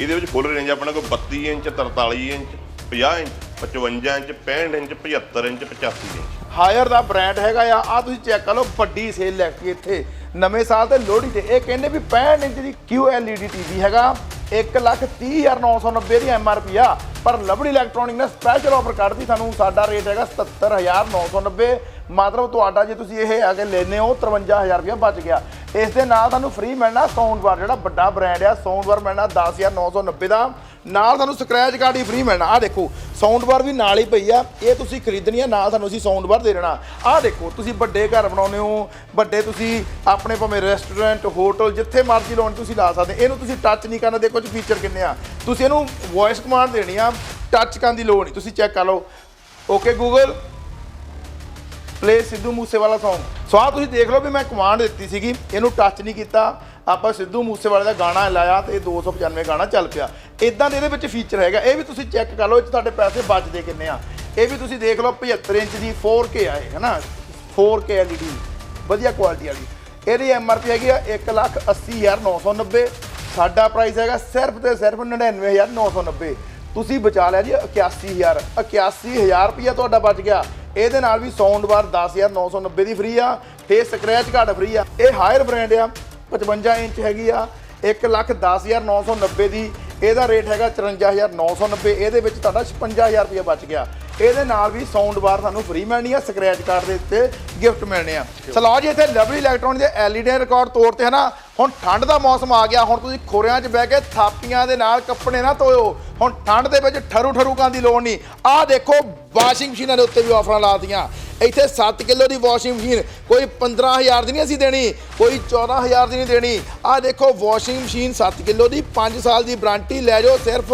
ਇਹਦੇ ਵਿੱਚ ਫੁੱਲ ਰੇਂਜ ਆਪਣੇ ਕੋਲ 32 inch 43 inch 50 inch 55 inch 65 inch 75 inch 85 inch. Haier ਦਾ ਬ੍ਰਾਂਡ ਹੈਗਾ ਆ। ਆ ਤੁਸੀਂ ਚੈੱਕ ਕਰ ਲਓ ਵੱਡੀ ਸੇਲ ਲੱਗੀ ਇੱਥੇ। ਨਵੇਂ ਸਾਲ ਤੇ ਲੋਹੜੀ ਤੇ। ਇਹ ਕਹਿੰਦੇ ਵੀ 65 ਇੰਚ ਦੀ QLED ਟੀਵੀ ਹੈਗਾ। 130990 ਦੀ MRP ਆ। ਪਰ ਲਵਲੀ ਇਲੈਕਟ੍ਰੋਨਿਕ ਨੇ ਸਪੈਸ਼ਲ ਆਫਰ ਕੱਢਤੀ। ਸਾਨੂੰ ਸਾਡਾ ਰੇਟ ਹੈਗਾ 77990 ਮਤਲਬ ਤੁਹਾਡਾ ਜੇ ਤੁਸੀਂ ਇਹ ਆ ਕੇ ਲੈਨੇ ਹੋ 53000 ਰੁਪਇਆ ਬਚ ਗਿਆ। ਇਸ ਦੇ ਨਾਲ ਤੁਹਾਨੂੰ ਫ੍ਰੀ ਮਿਲਣਾ ਸਾਊਂਡ ਬਾਰ ਜਿਹੜਾ ਵੱਡਾ ਬ੍ਰਾਂਡ ਆ ਸਾਊਂਡ ਬਾਰ ਮਿਲਣਾ 10990 ਦਾ। ਨਾਲ ਤੁਹਾਨੂੰ ਸਕ੍ਰੈਚ ਕਾਰਡ ਹੀ ਫ੍ਰੀ ਮਿਲਣਾ। ਆ ਦੇਖੋ ਸਾਊਂਡ ਬਾਰ ਵੀ ਨਾਲ ਹੀ ਪਈ ਆ। ਇਹ ਤੁਸੀਂ ਖਰੀਦਣੀ ਆ, ਨਾਲ ਤੁਹਾਨੂੰ ਅਸੀਂ ਸਾਊਂਡ ਬਾਰ ਦੇ ਦੇਣਾ। ਆ ਦੇਖੋ, ਤੁਸੀਂ ਵੱਡੇ ਘਰ ਬਣਾਉਨੇ ਹੋ, ਵੱਡੇ ਤੁਸੀਂ ਆਪਣੇ ਭਾਵੇਂ ਰੈਸਟੋਰੈਂਟ ਹੋਟਲ ਜਿੱਥੇ ਮਰਜ਼ੀ ਲਾਉਣ ਤੁਸੀਂ ਲਾ ਸਕਦੇ। ਇਹਨੂੰ ਤੁਸੀਂ ਟੱਚ ਨਹੀਂ ਕਰਨਾ ਦੇਖੋ ਜੀ ਫੀਚਰ ਕਿੰਨੇ ਆ? ਤੁਸੀਂ ਇਹਨੂੰ ਵੌਇਸ ਕਮਾਂਡ ਦੇਣੀ ਆ ਟੱਚ ਕਰਨ ਦੀ ਲੋੜ ਨਹੀਂ। ਤੁਸੀਂ ਚੈੱਕ ਕਰ ਲਓ। Okay Google play Sidhu Moosewala Song ਸੋ ਆ ਤੁਸੀਂ ਦੇਖ ਲਓ ਵੀ ਮੈਂ ਕਮਾਂਡ ਦਿੱਤੀ ਸੀਗੀ, ਇਹਨੂੰ ਟੱਚ ਨਹੀਂ ਕੀਤਾ। ਆਪਾਂ ਸਿੱਧੂ ਮੂਸੇਵਾਲੇ ਦਾ ਗਾਣਾ ਲਾਇਆ ਤੇ ਇਹ 295 ਗਾਣਾ ਚੱਲ ਪਿਆ। ਇਦਾਂ ਦੇ ਇਹਦੇ ਵਿੱਚ ਫੀਚਰ ਹੈਗਾ। ਇਹ ਵੀ ਤੁਸੀਂ ਚੈੱਕ ਕਰ ਲਓ, ਇਹ 'ਚ ਤੁਹਾਡੇ ਪੈਸੇ ਬਚਦੇ ਕਿੰਨੇ ਆ। ਇਹ ਵੀ ਤੁਸੀਂ ਦੇਖ ਲਓ 75 ਇੰਚ ਦੀ 4K ਆ ਇਹ, ਹਨਾ? 4K LED ਵਧੀਆ ਕੁਆਲਿਟੀ ਵਾਲੀ। ਇਹਦੀ MRP ਹੈਗੀ ਆ 180990 ਸਾਡਾ ਪ੍ਰਾਈਸ ਹੈਗਾ ਸਿਰਫ ਤੇ ਸਿਰਫ 99990 ਤੁਸੀਂ ਬਚਾ ਲਿਆ ਜੀ 81000 81000 ਰੁਪਇਆ ਤੁਹਾਡਾ ਬਚ ਗਿਆ। ਇਹਦੇ ਨਾਲ ਵੀ ਸਾਊਂਡ ਬਾਰ 10990 ਦੀ ਫ੍ਰੀ ਆ ਫੇਸ ਸਕ੍ਰੈਚ ਕਾਰਡ ਫ੍ਰੀ ਆ। ਇਹ ਹਾਇਰ ਬ੍ਰਾਂਡ ਆ 55 ਇੰਚ ਹੈਗੀ ਆ 110990 ਦੀ। ਇਹਦਾ ਰੇਟ ਹੈਗਾ 54990 ਇਹਦੇ ਵਿੱਚ ਤੁਹਾਡਾ 56000 ਰੁਪਇਆ ਬਚ ਗਿਆ। ਇਹਦੇ ਨਾਲ ਵੀ ਸਾਊਂਡ ਬਾਰ ਤੁਹਾਨੂੰ ਫ੍ਰੀ ਮਿਲਣੀ ਆ ਸਕ੍ਰੈਚ ਕਾਰਡ ਦੇ ਉੱਤੇ ਗਿਫਟ ਮਿਲਣੇ ਆ। ਸਲੋ ਜੀ, ਇੱਥੇ ਲਵਲੀ ਇਲੈਕਟ੍ਰੋਨਿਕ ਦੇ ਐਲਈਡੀ ਰਿਕਾਰਡ ਤੋੜਤੇ ਹੈ ਨਾ ਹੁਣ ਠੰਡ ਦਾ ਮੌਸਮ ਆ ਗਿਆ, ਹੁਣ ਤੁਸੀਂ ਖੋਰਿਆਂ 'ਚ ਬਹਿ ਕੇ ਥਾਪੀਆਂ ਦੇ ਨਾਲ ਕੱਪੜੇ ਨਾ ਧੋਇਓ, ਹੁਣ ਠੰਡ ਦੇ ਵਿੱਚ ਠਰੂ ਠਰੂ ਕਾਂ ਦੀ ਲੋੜ ਨਹੀਂ। ਆਹ ਦੇਖੋ, ਵਾਸ਼ਿੰਗ ਮਸ਼ੀਨਾਂ ਦੇ ਉੱਤੇ ਵੀ ਆਫਰਾਂ ਲਾਤੀਆਂ ਇੱਥੇ 7 ਕਿਲੋ ਦੀ ਵਾਸ਼ਿੰਗ ਮਸ਼ੀਨ ਕੋਈ 15000 ਦੀ ਨਹੀਂ ਅਸੀਂ ਦੇਣੀ ਕੋਈ 14000 ਦੀ ਨਹੀਂ ਦੇਣੀ। ਆਹ ਦੇਖੋ ਵਾਸ਼ਿੰਗ ਮਸ਼ੀਨ 7 ਕਿਲੋ ਦੀ 5 ਸਾਲ ਦੀ ਵਾਰੰਟੀ ਲੈ ਜਾਓ ਸਿਰਫ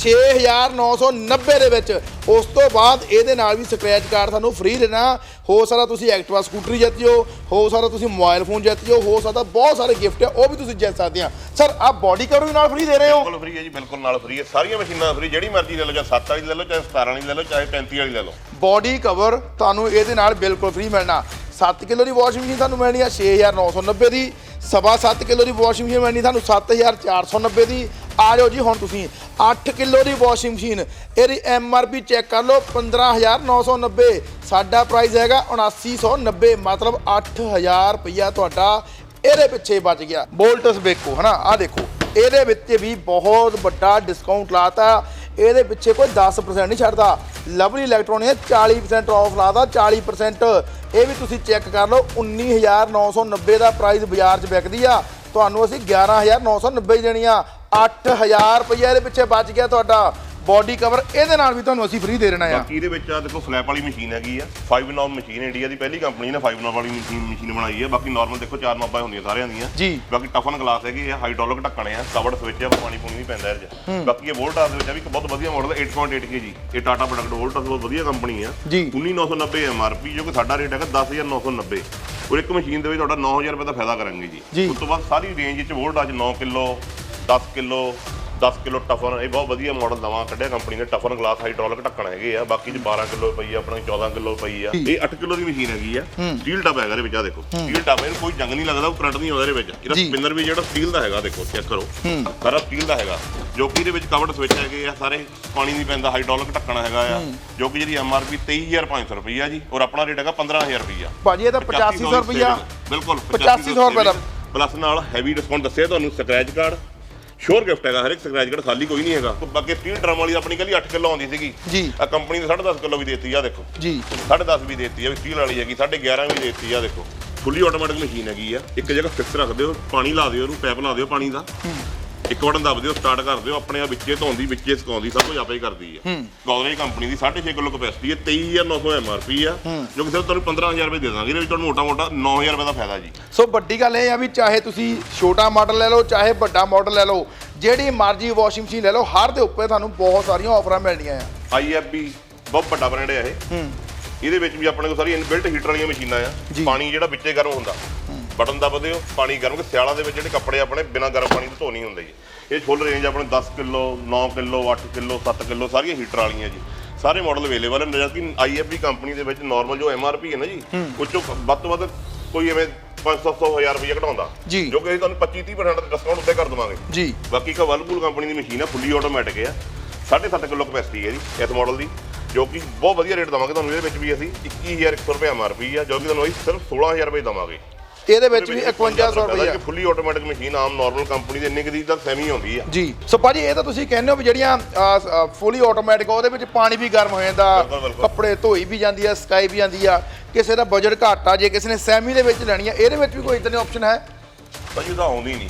6990 ਦੇ ਵਿੱਚ। ਉਸ ਤੋਂ ਬਾਅਦ ਇਹਦੇ ਨਾਲ ਵੀ ਸਕ੍ਰੈਚ ਕਾਰਡ ਤੁਹਾਨੂੰ ਫ੍ਰੀ ਦੇਣਾ। ਹੋ ਸਕਦਾ ਤੁਸੀਂ ਐਕਟਿਵਾ ਸਕੂਟਰੀ ਜਿੱਤਿਓ ਹੋ ਸਕਦਾ ਤੁਸੀਂ ਮੋਬਾਈਲ ਫੋਨ ਜਿੱਤਿਓ ਹੋ ਸਕਦਾ ਬਹੁਤ ਸਾਰੇ ਗਿਫਟ ਆ ਉਹ ਵੀ ਤੁਸੀਂ ਜਿੱਤ ਸਕਦੇ ਆ। ਸਰ ਆਹ ਬਾਡੀ ਕਵਰ ਵੀ ਨਾਲ ਫ੍ਰੀ ਦੇ ਰਹੇ ਹੋ? ਬਿਲਕੁਲ ਫ੍ਰੀ ਹੈ ਜੀ ਬਿਲਕੁਲ ਨਾਲ ਫ੍ਰੀ ਹੈ। ਸਾਰੀਆਂ ਮਸ਼ੀਨਾਂ ਫ੍ਰੀ ਜਿਹੜੀ ਮਰਜ਼ੀ ਲੈ ਲਓ ਚਾਹੇ 7 ਵਾਲੀ ਲੈ ਲਓ ਚਾਹੇ 17 ਵਾਲੀ ਲੈ ਲਓ ਚਾਹੇ 35 ਵਾਲੀ ਲੈ ਲਓ। ਬਾਡੀ ਕਵਰ ਤੁਹਾਨੂੰ ਇਹਦੇ ਨਾਲ ਬਿਲਕੁਲ ਫ੍ਰੀ ਮਿਲਣਾ। 7 ਕਿਲੋ ਦੀ ਵਾਸ਼ਿੰਗ ਮਸ਼ੀਨ ਤੁਹਾਨੂੰ ਮਿਲਣੀ ਆ 6990 ਦੀ। ਸਵਾ 7 ਕਿਲੋ ਦੀ ਵਾਸ਼ਿੰਗ ਮਸ਼ੀਨ ਮਿਲਣੀ ਤੁਹਾਨੂੰ 7490 ਦੀ। ਆ ਜਾਓ ਜੀ ਹੁਣ ਤੁਸੀਂ। 8 ਕਿਲੋ ਦੀ ਵਾਸ਼ਿੰਗ ਮਸ਼ੀਨ ਇਹਦੀ ਐਮ ਆਰ ਪੀ ਚੈੱਕ ਕਰ ਲਓ 15990 ਸਾਡਾ ਪ੍ਰਾਈਸ ਹੈਗਾ 7990 ਮਤਲਬ 8000 ਰੁਪਇਆ ਤੁਹਾਡਾ ਇਹਦੇ ਪਿੱਛੇ ਬਚ ਗਿਆ। ਬੋਲਟਸ ਬੇਕੋ ਹਨਾ ਆ ਦੇਖੋ। ਇਹਦੇ ਵਿੱਚ ਵੀ ਬਹੁਤ ਵੱਡਾ ਡਿਸਕਾਊਂਟ ਲਾਤਾ। ਇਹਦੇ ਪਿੱਛੇ ਕੋਈ 10% ਨਹੀਂ ਛੱਡਦਾ। ਲਵਲੀ ਇਲੈਕਟ੍ਰੋਨਿਕ 40% ਆਫ ਲਾਦਾ 40% ਇਹ ਵੀ ਤੁਸੀਂ ਚੈੱਕ ਕਰ ਲਓ 19990 ਦਾ ਪ੍ਰਾਈਸ ਬਾਜ਼ਾਰ 'ਚ ਵਿਕਦੀ ਆ। ਤੁਹਾਨੂੰ ਅਸੀਂ 11990 ਹੀ ਦੇਣੀ ਆ। 8000 ਰੁਪਏ ਇਹਦੇ ਪਿੱਛੇ ਬਚ ਗਿਆ ਤੁਹਾਡਾ। ਬਾਡੀ ਕਵਰ ਇਹਦੇ ਨਾਲ ਵੀ ਤੁਹਾਨੂੰ ਅਸੀਂ ਫ੍ਰੀ ਦੇ ਦੇਣਾ ਆ। ਬਾਕੀ ਇਹਦੇ ਵਿੱਚ ਆ ਦੇਖੋ ਫਲੈਪ ਵਾਲੀ ਮਸ਼ੀਨ ਹੈਗੀ ਆ। 5 ਨੌਬ ਮਸ਼ੀਨ ਇੰਡੀਆ ਦੀ ਪਹਿਲੀ ਕੰਪਨੀ ਨੇ 5 ਨੌਬ ਵਾਲੀ ਮਸ਼ੀਨ ਮਸ਼ੀਨ ਬਣਾਈ ਹੈ ਬਾਕੀ ਨਾਰਮਲ ਦੇਖੋ ਚਾਰ ਨੌਬਾਂ ਹੁੰਦੀਆਂ ਸਾਰਿਆਂ ਦੀਆਂ। ਜੀ। ਬਾਕੀ ਟਫਨ ਗਲਾਸ ਹੈਗੇ ਆ ਹਾਈਡ੍ਰੋਲਿਕ ਢੱਕਣੇ ਆ ਕਵਰਡ ਸਵਿਚ ਆ ਪਾਣੀ ਪੂਣੀ ਨਹੀਂ ਪੈਂਦਾ ਇਹਦੇ 'ਚ। ਬਾਕੀ ਇਹ ਵੋਲਟਾਸ ਦੇ ਵਿੱਚ ਆ ਵੀ ਇੱਕ ਬਹੁਤ ਵਧੀਆ ਮਾਡਲ 8.8 ਕੇ ਜੀ ਇਹ ਟਾਟਾ ਪ੍ਰੋਡਕਟ ਵੋਲਟਾਸ ਬਹੁਤ ਵਧੀਆ ਕੰਪਨੀ ਆ। ਜੀ। 1990 ਐਮਆਰਪੀ ਜੋ ਕਿ ਸਾਡਾ ਰੇਟ ਹੈਗਾ 10990 ਔਰ ਇੱਕ ਮਸ਼ੀਨ ਦੇ ਵਿੱਚ ਤੁਹਾਡਾ 9000 ਰੁਪਏ ਦਾ ਫਾਇਦਾ ਕਰਾਂਗੇ ਜੀ। ਜੀ। ਉਸ ਤੋਂ ਬਾਅਦ ਸਾਰੀ ਰੇਂਜ ਵਿੱਚ ਵੋਲਟਾਸ 9 ਕਿਲੋ 10 ਕਿਲੋ 10 ਕਿਲੋ ਟਫਨ ਇਹ ਬਹੁਤ ਵਧੀਆ ਮਾਡਲ ਨਵਾਂ ਕੱਢਿਆ ਕੰਪਨੀ ਨੇ ਟਫਨ ਗਲਾਸ ਹਾਈਡ੍ਰੋਲਿਕ ਢੱਕਣ ਹੈਗੇ ਆ ਬਾਕੀ ਚ 12 ਕਿਲੋ ਪਈ ਆ ਆਪਣੀ 14 ਕਿਲੋ ਪਈ ਆ। ਇਹ 8 ਕਿਲੋ ਦੀ ਮਸ਼ੀਨ ਹੈਗੀ ਆ ਸਟੀਲ ਟਪ ਹੈਗਾ ਇਹਦੇ ਵਿੱਚ ਆ ਦੇਖੋ। ਸਟੀਲ ਟਪ ਇਹਨੂੰ ਕੋਈ ਜੰਗ ਨਹੀਂ ਲੱਗਦਾ ਉਹ ਕਰੰਟ ਨਹੀਂ ਆਉਂਦਾ ਇਹਦੇ ਵਿੱਚ। ਇਹਦਾ। ਸਪਿਨਰ ਵੀ ਜਿਹੜਾ ਸਟੀਲ ਦਾ ਹੈਗਾ ਦੇਖੋ ਚੈੱਕ ਕਰੋ। ਸਾਰਾ ਸਟੀਲ ਦਾ ਹੈਗਾ ਜੋ ਕਿ ਇਹਦੇ ਵਿੱਚ ਕਵਰਡ ਸਵਿਚ ਹੈਗੇ ਆ ਸਾਰੇ ਪਾਣੀ ਨਹੀਂ ਪੈਂਦਾ ਹਾਈਡ੍ਰੋਲਿਕ ਢੱਕਣ ਹੈਗਾ ਆ। ਜੋ ਕਿ ਜਿਹੜੀ ਐਮਆਰਪੀ 23500 ਰੁਪਈਆ ਜੀ ਔਰ ਆਪਣਾ ਰੇਟ ਹੈਗਾ 15000 ਰੁਪਈਆ। ਭਾਜੀ ਇਹ ਤਾਂ 8500 ਰੁਪਇਆ ਬਿਲਕੁਲ 8500 ਰੁਪਏ ਦਾ। ਪਲੱਸ ਨਾਲ ਹੈਵੀ ਡਿਸਕਾਊਂਟ ਦੱਸਿਆ ਤੁਹਾਨੂੰ ਸਕ੍ਰੈਚ ਕਾਰਡ ਸ਼ੋਰ ਗਿਫਟ ਹੈਗਾ ਹਰ ਇੱਕ ਸਕ੍ਰੈਚ ਕਾਰਡ ਖਾਲੀ ਕੋਈ ਨਹੀਂ ਹੈਗਾ। ਬਾਕੀ ਸਟੀਲ ਡਰਮ ਵਾਲੀ ਆਪਣੀ ਕੱਲੀ 8 ਕਿਲੋ ਆਉਂਦੀ ਸੀਗੀ। ਜੀ। ਆ ਕੰਪਨੀ ਨੇ 10.5 ਕਿਲੋ ਵੀ ਦੇਤੀ ਆ ਦੇਖੋ। ਜੀ। 10.5 ਵੀ ਦੇਤੀ ਆ ਸਟੀਲ ਵਾਲੀ ਹੈਗੀ 11.5 ਵੀ ਦੇਤੀ ਆ ਦੇਖੋ। ਫੁੱਲੀ ਆਟੋਮੈਟਿਕ ਮਸ਼ੀਨ ਹੈਗੀ ਆ। ਇੱਕ ਜਗ੍ਹਾ ਫਿਕਸ ਰੱਖ ਦਿਓ ਪਾਣੀ ਲਾ ਦਿਓ ਉਹਨੂੰ ਪੈਪ ਲਾ ਦਿਓ ਪਾਣੀ ਦਾ। ਇੱਕ ਬਟਨ ਦਬ ਦਿਓ ਸਟਾਰਟ ਕਰ ਦਿਓ ਆਪਣੇ ਆ ਵਿੱਚੇ ਧੋਂਦੀ ਵਿੱਚੇ ਸੁਕਾਉਂਦੀ ਸਭ ਕੁਝ ਆਪੇ ਹੀ ਕਰਦੀ ਆ। ਗੋਦਰੇਜ ਕੰਪਨੀ ਦੀ 6.5 ਕਿਲੋ ਕਪੈਸਿਟੀ ਹੈ 23900 ਐਮਆਰਪੀ ਆ ਜੋ ਕਿ ਸਿਰਫ ਤੁਹਾਨੂੰ 15000 ਰੁਪਏ ਦੇ ਦਾਂਗੇ ਇਹਦੇ ਵਿੱਚ ਤੁਹਾਨੂੰ ਮੋਟਾ ਮੋਟਾ 9000 ਰੁਪਏ ਦਾ ਫਾਇਦਾ ਜੀ। ਸੋ ਵੱਡੀ ਗੱਲ ਇਹ ਆ ਵੀ ਚਾਹੇ ਤੁਸੀਂ ਛੋਟਾ ਮਾਡਲ ਲੈ ਲਓ ਚਾਹੇ ਵੱਡਾ ਮਾਡਲ ਲੈ ਲਓ ਜਿਹੜੀ ਮਰਜ਼ੀ ਵਾਸ਼ਿੰਗ ਮਸ਼ੀਨ ਲੈ ਲਓ ਹਰ ਦੇ ਉੱਪਰ ਤੁਹਾਨੂੰ ਬਹੁਤ ਸਾਰੀਆਂ ਆਫਰਾਂ ਮਿਲਣੀਆਂ ਆ। ਆਈਐਫਬੀ ਬਹੁਤ ਵੱਡਾ ਬ੍ਰਾਂਡ ਹੈ ਇਹ। ਇਹਦੇ ਵਿੱਚ ਵੀ ਆਪਣੇ ਕੋਲ ਸਾਰੀ ਇਨਬਿਲਟ ਹੀਟਰ ਵਾਲੀਆਂ ਮਸ਼ੀਨਾਂ ਆ। ਪਾਣੀ ਜਿਹੜਾ ਵਿੱਚੇ ਗਰਮ ਹੁੰਦਾ ਬਟਨ ਦਬਦੇ ਹੋ ਪਾਣੀ ਗਰਮ ਕਿ ਸਿਆਲਾਂ ਦੇ ਵਿੱਚ ਜਿਹੜੇ ਕੱਪੜੇ ਆਪਣੇ ਬਿਨਾਂ ਗਰਮ ਪਾਣੀ ਤੋਂ ਧੋ ਨਹੀਂ ਹੁੰਦੇ ਜੀ। ਇਹ ਫੁੱਲ ਰੇਂਜ ਆਪਣੇ 10 ਕਿਲੋ 9 ਕਿਲੋ 8 ਕਿਲੋ 7 ਕਿਲੋ ਸਾਰੀਆਂ ਹੀਟਰ ਵਾਲੀਆਂ ਜੀ। ਸਾਰੇ ਮਾਡਲ ਅਵੇਲੇਬਲ ਹਨ ਜਦ ਕਿ ਆਈਐਫਬੀ ਕੰਪਨੀ ਦੇ ਵਿੱਚ ਨਾਰਮਲ ਜੋ ਐਮਆਰਪੀ ਹੈ ਨਾ ਜੀ ਉਹ 'ਚੋਂ ਵੱਧ ਤੋਂ ਵੱਧ ਕੋਈ ਐਵੇਂ 500 1000 ਰੁਪਏ ਘਟਾਉਂਦਾ। ਜੀ। ਕਿ ਅਸੀਂ ਤੁਹਾਨੂੰ 25 30% ਡਿਸਕਾਊਂਟ ਉੱਤੇ ਕਰ ਦੇਵਾਂਗੇ। ਜੀ। ਬਾਕੀ ਇੱਕ ਵਰਲਪੂਲ ਕੰਪਨੀ ਦੀ ਮਸ਼ੀਨ ਹੈ ਫੁੱਲੀ ਆਟੋਮੈਟਿਕ ਹੈ 7.5 ਕਿਲੋ ਕਪੈਸਿਟੀ ਹੈ ਜੀ ਇਸ ਮਾਡਲ ਦੀ ਜੋ ਕਿ ਬਹੁਤ ਵਧੀਆ ਰੇਟ ਦਵਾਂਗੇ ਤੁਹਾਨੂੰ ਇਹਦੇ ਵਿੱਚ ਵੀ ਅਸੀਂ 21100 ਰੁਪਏ ਐਮਆਰਪੀ ਆ ਜੋ ਕਿ ਤੁਹਾਨੂੰ ਅਸੀਂ ਸਿਰਫ 16000 ਰੁਪਏ ਦਵਾਂਗੇ। ਇਹਦੇ ਵਿੱਚ ਵੀ 5100 ਰੁਪਏ ਫੁੱਲੀ ਆਟੋਮੈਟਿਕ ਮਸ਼ੀਨ ਆਮ ਨਾਰਮਲ ਕੰਪਨੀ ਦੇ ਇੰਨੇ ਕੁ ਦੀ ਤਾਂ ਸੈਮੀ ਆਉਂਦੀ ਆ। ਜੀ ਸੋ ਭਾਜੀ ਇਹ ਤਾਂ ਤੁਸੀਂ ਕਹਿੰਦੇ ਹੋ ਵੀ ਜਿਹੜੀਆਂ ਫੁੱਲੀ ਆਟੋਮੈਟਿਕ ਉਹਦੇ ਵਿੱਚ ਪਾਣੀ ਵੀ ਗਰਮ ਹੋ ਜਾਂਦਾ। ਕੱਪੜੇ ਧੋਈ ਵੀ ਜਾਂਦੀ ਆ ਸਕਾਈ ਵੀ ਜਾਂਦੀ ਆ ਕਿਸੇ ਦਾ ਬਜਟ ਘੱਟ ਆ ਜੇ ਕਿਸੇ ਨੇ ਸੈਮੀ ਦੇ ਵਿੱਚ ਲੈਣੀ ਆ ਇਹਦੇ ਵਿੱਚ ਵੀ ਕੋਈ ਇਦਾਂ ਦੀ ਆਪਸ਼ਨ ਹੈ? ਭਾਜੀ ਉਹਦਾ ਆਉਂਦੀ ਨਹੀਂ।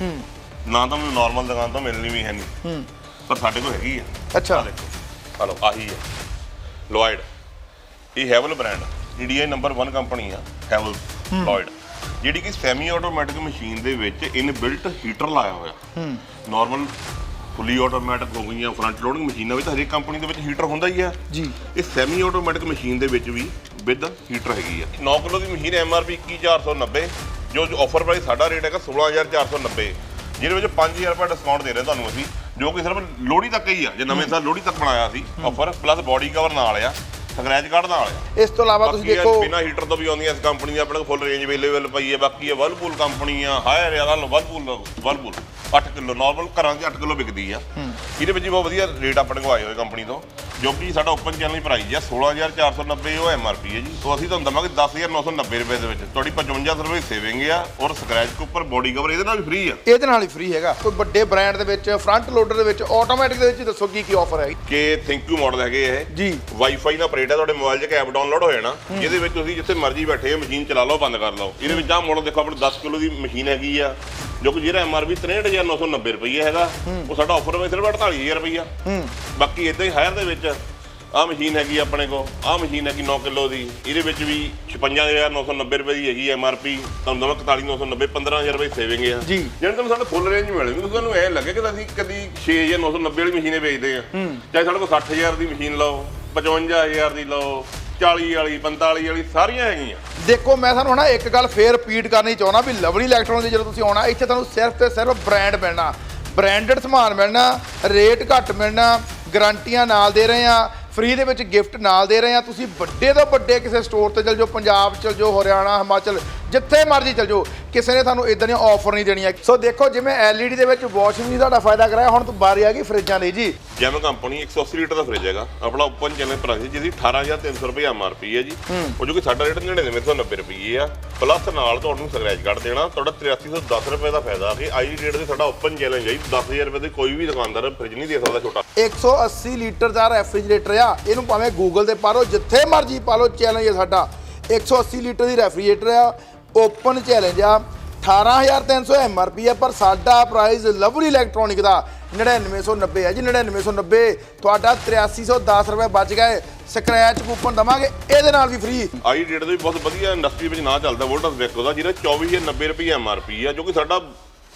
ਹੂੰ। ਨਾ ਤਾਂ ਮੈਨੂੰ ਨਾਰਮਲ ਦੁਕਾਨ ਤੋਂ ਮਿਲਣੀ ਵੀ ਹੈ ਨਹੀਂ। ਹੂੰ। ਪਰ ਸਾਡੇ ਕੋਲ ਹੈਗੀ ਆ। ਅੱਛਾ। ਆ ਦੇਖੋ। ਆ ਲਓ ਆਹੀ ਹੈ। ਲੋਇਡ। ਇਹ Havells brand India number 1 company ਆ ਹੈਵਲ ਲੋਇਡ ਜਿਹੜੀ ਕਿ ਸੈਮੀ ਆਟੋਮੈਟਿਕ ਮਸ਼ੀਨ ਦੇ ਵਿੱਚ ਇਨਬਿਲਟ ਹੀਟਰ ਲਾਇਆ ਹੋਇਆ। ਹੂੰ। ਨਾਰਮਲ ਫੁੱਲੀ ਆਟੋਮੈਟਿਕ ਹੋ ਗਈਆਂ ਫਰੰਟ ਲੋਡਿੰਗ ਮਸ਼ੀਨਾਂ ਵਿੱਚ ਹਰੇਕ ਕੰਪਨੀ ਦੇ ਵਿੱਚ ਹੀਟਰ ਹੁੰਦਾ ਹੀ ਆ। ਜੀ। ਇਹ ਸੈਮੀ ਆਟੋਮੈਟਿਕ ਮਸ਼ੀਨ ਦੇ ਵਿੱਚ ਵੀ ਵਿਦ ਹੀਟਰ ਹੈਗੀ ਆ। 9 ਕਿਲੋ ਦੀ ਮਸ਼ੀਨ ਐਮਆਰਪੀ 21490 ਜੋ ਆਫਰ ਪ੍ਰਾਈਸ ਸਾਡਾ ਰੇਟ ਹੈਗਾ 16490 ਜਿਹਦੇ ਵਿੱਚ 5000 ਰੁਪਏ ਡਿਸਕਾਊਂਟ ਦੇ ਰਹੇ ਤੁਹਾਨੂੰ ਅਸੀਂ ਜੋ ਕਿ ਸਿਰਫ ਲੋਹੜੀ ਤੱਕ ਹੀ ਆ ਜੇ ਨਵੇਂ ਸਾਲ ਲੋਹੜੀ ਤੱਕ ਬਣਾਇਆ ਸੀ ਆਫਰ ਪਲੱਸ ਬਾਡੀ ਕਵਰ ਨਾਲ ਆ। ਸਕ੍ਰੈਚ ਕਾਰਡ ਨਾਲ ਇਸ ਤੋਂ ਇਲਾਵਾ ਤੁਸੀਂ ਦੇਖੋ ਬਿਨਾ ਹੀਟਰ ਤੋਂ ਵੀ ਆਉਂਦੀਆਂ ਇਸ ਕੰਪਨੀ ਦੀ ਆਪਣੇ ਕੋਲ ਫੁੱਲ ਰੇਂਜ ਅਵੇਲੇਬਲ ਪਈ ਹੈ। ਬਾਕੀ ਇਹ ਵਰਲਪੂਲ ਕੰਪਨੀ ਆ ਹਾਇਰ ਆ ਨਾਲ ਵਰਲਪੂਲ ਵਰਲਪੂਲ 8 ਕਿਲੋ ਨਾਰਮਲ ਘਰਾਂ 'ਚ 8 ਕਿਲੋ ਵਿਕਦੀ ਆ। ਇਹਦੇ ਵਿੱਚ ਵੀ ਬਹੁਤ ਵਧੀਆ ਰੇਟ ਆਪਣੇ ਕੋਲ ਆਏ ਹੋਏ ਕੰਪਨੀ ਤੋਂ। ਜੋ ਕਿ ਸਾਡਾ ਓਪਨ ਚੈਨਲ ਪ੍ਰਾਈਸ ਆ 16490 ਉਹ ਐਮਆਰਪੀ ਹੈ ਜੀ। ਸੋ ਅਸੀਂ ਤੁਹਾਨੂੰ ਦਵਾਂਗੇ 10990 ਰੁਪਏ ਦੇ ਵਿੱਚ। ਤੁਹਾਡੀ 55 ਰੁਪਏ ਸੇਵਿੰਗ ਆ ਔਰ ਸਕ੍ਰੈਚ ਕੁੱਪਰ ਬੋਡੀ ਕਵਰ ਇਹਦੇ ਨਾਲ ਵੀ ਫ੍ਰੀ ਆ। ਇਹਦੇ ਨਾਲ ਹੀ ਫ੍ਰੀ ਹੈਗਾ। ਕੋਈ ਵੱਡੇ ਬ੍ਰਾਂਡ ਦੇ ਵਿੱਚ ਫਰੰਟ ਲੋਡਰ ਦੇ ਵਿੱਚ ਆਟੋਮੈਟਿਕ ਦੇ ਵਿੱਚ ਦੱਸੋ ਕੀ ਕੀ ਆਫਰ ਹੈ ਕਿ ਥੈਂਕ ਯੂ ਮਾਡਲ ਹੈਗੇ ਇਹ। ਜੀ। ਵਾਈਫਾਈ ਨਾਲ ਹੈ ਤੁਹਾਡੇ ਮੋਬਾਈਲ 'ਚ ਐਪ ਡਾਊਨਲੋਡ ਹੋ। ਜਾਣਾ ਜਿਹਦੇ ਵਿੱਚ ਤੁਸੀਂ ਜਿੱਥੇ ਮਰਜ਼ੀ ਬੈਠੇ ਹੋ ਮਸ਼ੀਨ ਚਲਾ ਲਓ ਬੰਦ ਕਰ ਲਓ। ਇਹਦੇ ਵਿੱਚ ਆਹ ਮਾਡਲ ਦੇਖੋ ਆਪਣੇ 10 ਕਿਲੋ ਦੀ ਮਸ਼ੀਨ ਹੈਗੀ ਆ ਜੋ ਕਿ ਜਿਹੜਾ ਐਮਆਰਪੀ 63990 ਰੁਪਏ ਹੈਗਾ ਉਹ ਸਾਡਾ ਆਫਰ ਵਿੱਚ ਸਿਰਫ 48000 ਰੁਪਈਆ। ਹੂੰ। ਬਾਕੀ ਇਦਾਂ ਹੀ ਹਾਇਰ ਦੇ ਵਿੱਚ ਆਹ ਮਸ਼ੀਨ ਹੈਗੀ ਆਪਣੇ ਕੋਲ ਆਹ ਮਸ਼ੀਨ ਹੈਗੀ 9 ਕਿਲੋ ਦੀ ਇਹਦੇ ਵਿੱਚ ਵੀ 56990 ਰੁਪਏ ਦੀ ਹੈਗੀ ਐਮਆਰਪੀ ਤੁਹਾਨੂੰ ਦਵਾਂ 41990 15000 ਰੁਪਏ ਸੇਵਿੰਗ ਆ। ਜੀ। ਜਿਹੜੇ ਤੁਹਾਨੂੰ ਸਾਡੇ ਫੁੱਲ ਰੇਂਜ ਮਿਲੇਗੀ ਤੁਹਾਨੂੰ ਐ ਲੱਗੇ ਕਿ ਅਸੀਂ ਕਦੀ 6990 ਵਾਲੀ ਮਸ਼ੀਨੇ ਵੇਚਦੇ ਆ। ਚਾਹੇ ਸਾਡੇ ਕੋਲ 60000 ਦੀ ਮਸ਼ੀਨ ਲਓ 55000 ਦੀ ਲਓ 40 ਵਾਲੀ 45 ਵਾਲੀ ਸਾਰੀਆਂ ਹੈਗੀਆਂ। ਦੇਖੋ, ਮੈਂ ਤੁਹਾਨੂੰ ਨਾ ਇੱਕ ਗੱਲ ਫੇਰ ਰਿਪੀਟ ਕਰਨੀ ਚਾਹੁੰਦਾ ਵੀ ਲਵਲੀ ਇਲੈਕਟ੍ਰੋਨਿਕ ਦੇ ਜਦੋਂ ਤੁਸੀਂ ਆਉਣਾ, ਇੱਥੇ ਤੁਹਾਨੂੰ ਸਿਰਫ ਤੇ ਸਿਰਫ ਬ੍ਰਾਂਡ ਮਿਲਣਾ। ਬ੍ਰਾਂਡਡ ਸਮਾਨ ਮਿਲਣਾ ਰੇਟ ਘੱਟ ਮਿਲਣਾ ਗਾਰੰਟੀਆਂ ਨਾਲ ਦੇ ਰਹੇ ਆ ਫ੍ਰੀ ਦੇ ਵਿੱਚ ਗਿਫਟ ਨਾਲ ਦੇ ਰਹੇ ਆ ਤੁਸੀਂ ਵੱਡੇ ਤੋਂ ਵੱਡੇ ਕਿਸੇ ਸਟੋਰ ਤੇ ਚਲ ਜਾਓ, ਪੰਜਾਬ ਚਲ ਜਾਓ, ਹਰਿਆਣਾ, ਹਿਮਾਚਲ ਜਿੱਥੇ ਮਰਜ਼ੀ ਚਲ ਜਾਓ ਕਿਸੇ ਨੇ ਤੁਹਾਨੂੰ ਇਦਾਂ ਦੀਆਂ ਆਫਰ ਨਹੀਂ ਦੇਣੀਆਂ। ਸੋ ਦੇਖੋ ਜਿਵੇਂ LED ਦੇ ਵਿੱਚ ਵਾਸ਼ਿੰਗ ਦੀ ਤੁਹਾਡਾ ਫਾਇਦਾ ਕਰਾਇਆ ਹੁਣ ਤੋਂ ਬਾਰੀ ਆ ਗਈ ਫਰਿੱਜਾਂ ਦੀ ਜੀ। ਜੈਮ ਕੰਪਨੀ 180 ਲੀਟਰ ਦਾ ਫ੍ਰਿਜ ਹੈਗਾ ਆਪਣਾ ਓਪਨ ਚੈਨਲ ਪ੍ਰਾਈਸ ਜਿਹਦੀ 18300 ਰੁਪਏ ਐਮਆਰਪੀ ਹੈ ਜੀ। ਉਹ ਜੋ ਕਿ ਸਾਡਾ ਰੇਟ 9990 ਰੁਪਏ ਆ। ਪਲੱਸ ਨਾਲ ਤੁਹਾਨੂੰ ਸਕ੍ਰੈਚ ਕੱਢ ਦੇਣਾ ਤੁਹਾਡਾ 8310 ਰੁਪਏ ਦਾ ਫਾਇਦਾ ਕਿ ਆਈ ਰੇਟ ਦੇ ਸਾਡਾ ਓਪਨ ਚੈਲੰਜ ਹੈ ਜੀ। 10000 ਰੁਪਏ ਦੇ ਕੋਈ ਵੀ ਦੁਕਾਨਦਾਰ ਫ੍ਰਿਜ ਨਹੀਂ ਦੇ ਸਕਦਾ ਛੋਟਾ। 180 ਲੀਟਰ ਦਾ ਰੈਫਰੀਜਰੇਟਰ ਆ ਇਹਨੂੰ ਭਾਵੇਂ ਗੂਗਲ ਤੇ ਪਾ ਲਓ ਜਿੱਥੇ ਮਰਜ਼ੀ ਪਾ ਲਓ ਚੈਲੰਜ ਹੈ ਸਾਡਾ। 180 ਲੀਟਰ ਦੀ ਰੈਫਰੀਜਰੇਟਰ ਆ ਓਪਨ ਚੈਲੰਜ ਆ। 18300 ਐਮਆਰਪੀ ਆ ਪਰ ਸਾਡਾ ਪ੍ਰਾਈਸ ਲਵਲੀ ਇਲੈਕਟ੍ਰੋਨਿਕ ਦਾ 9990 ਹੈ ਜੀ 9990 ਤੁਹਾਡਾ 8310 ਰੁਪਏ ਬਚ ਗਏ। ਸਕ੍ਰੈਚ ਕੂਪਨ ਦਵਾਂਗੇ ਇਹਦੇ ਨਾਲ ਵੀ ਫ੍ਰੀ ਆਈ ਰੇਟ ਦੇ ਵੀ ਬਹੁਤ ਵਧੀਆ ਇੰਡਸਟਰੀ ਵਿੱਚ ਨਾ ਚੱਲਦਾ ਵੋਲਟਸ ਵੇਖੋ ਦਾ ਜਿਹੜਾ 24090 ਰੁਪਏ ਐਮਆਰਪੀ ਆ ਜੋ ਕਿ ਸਾਡਾ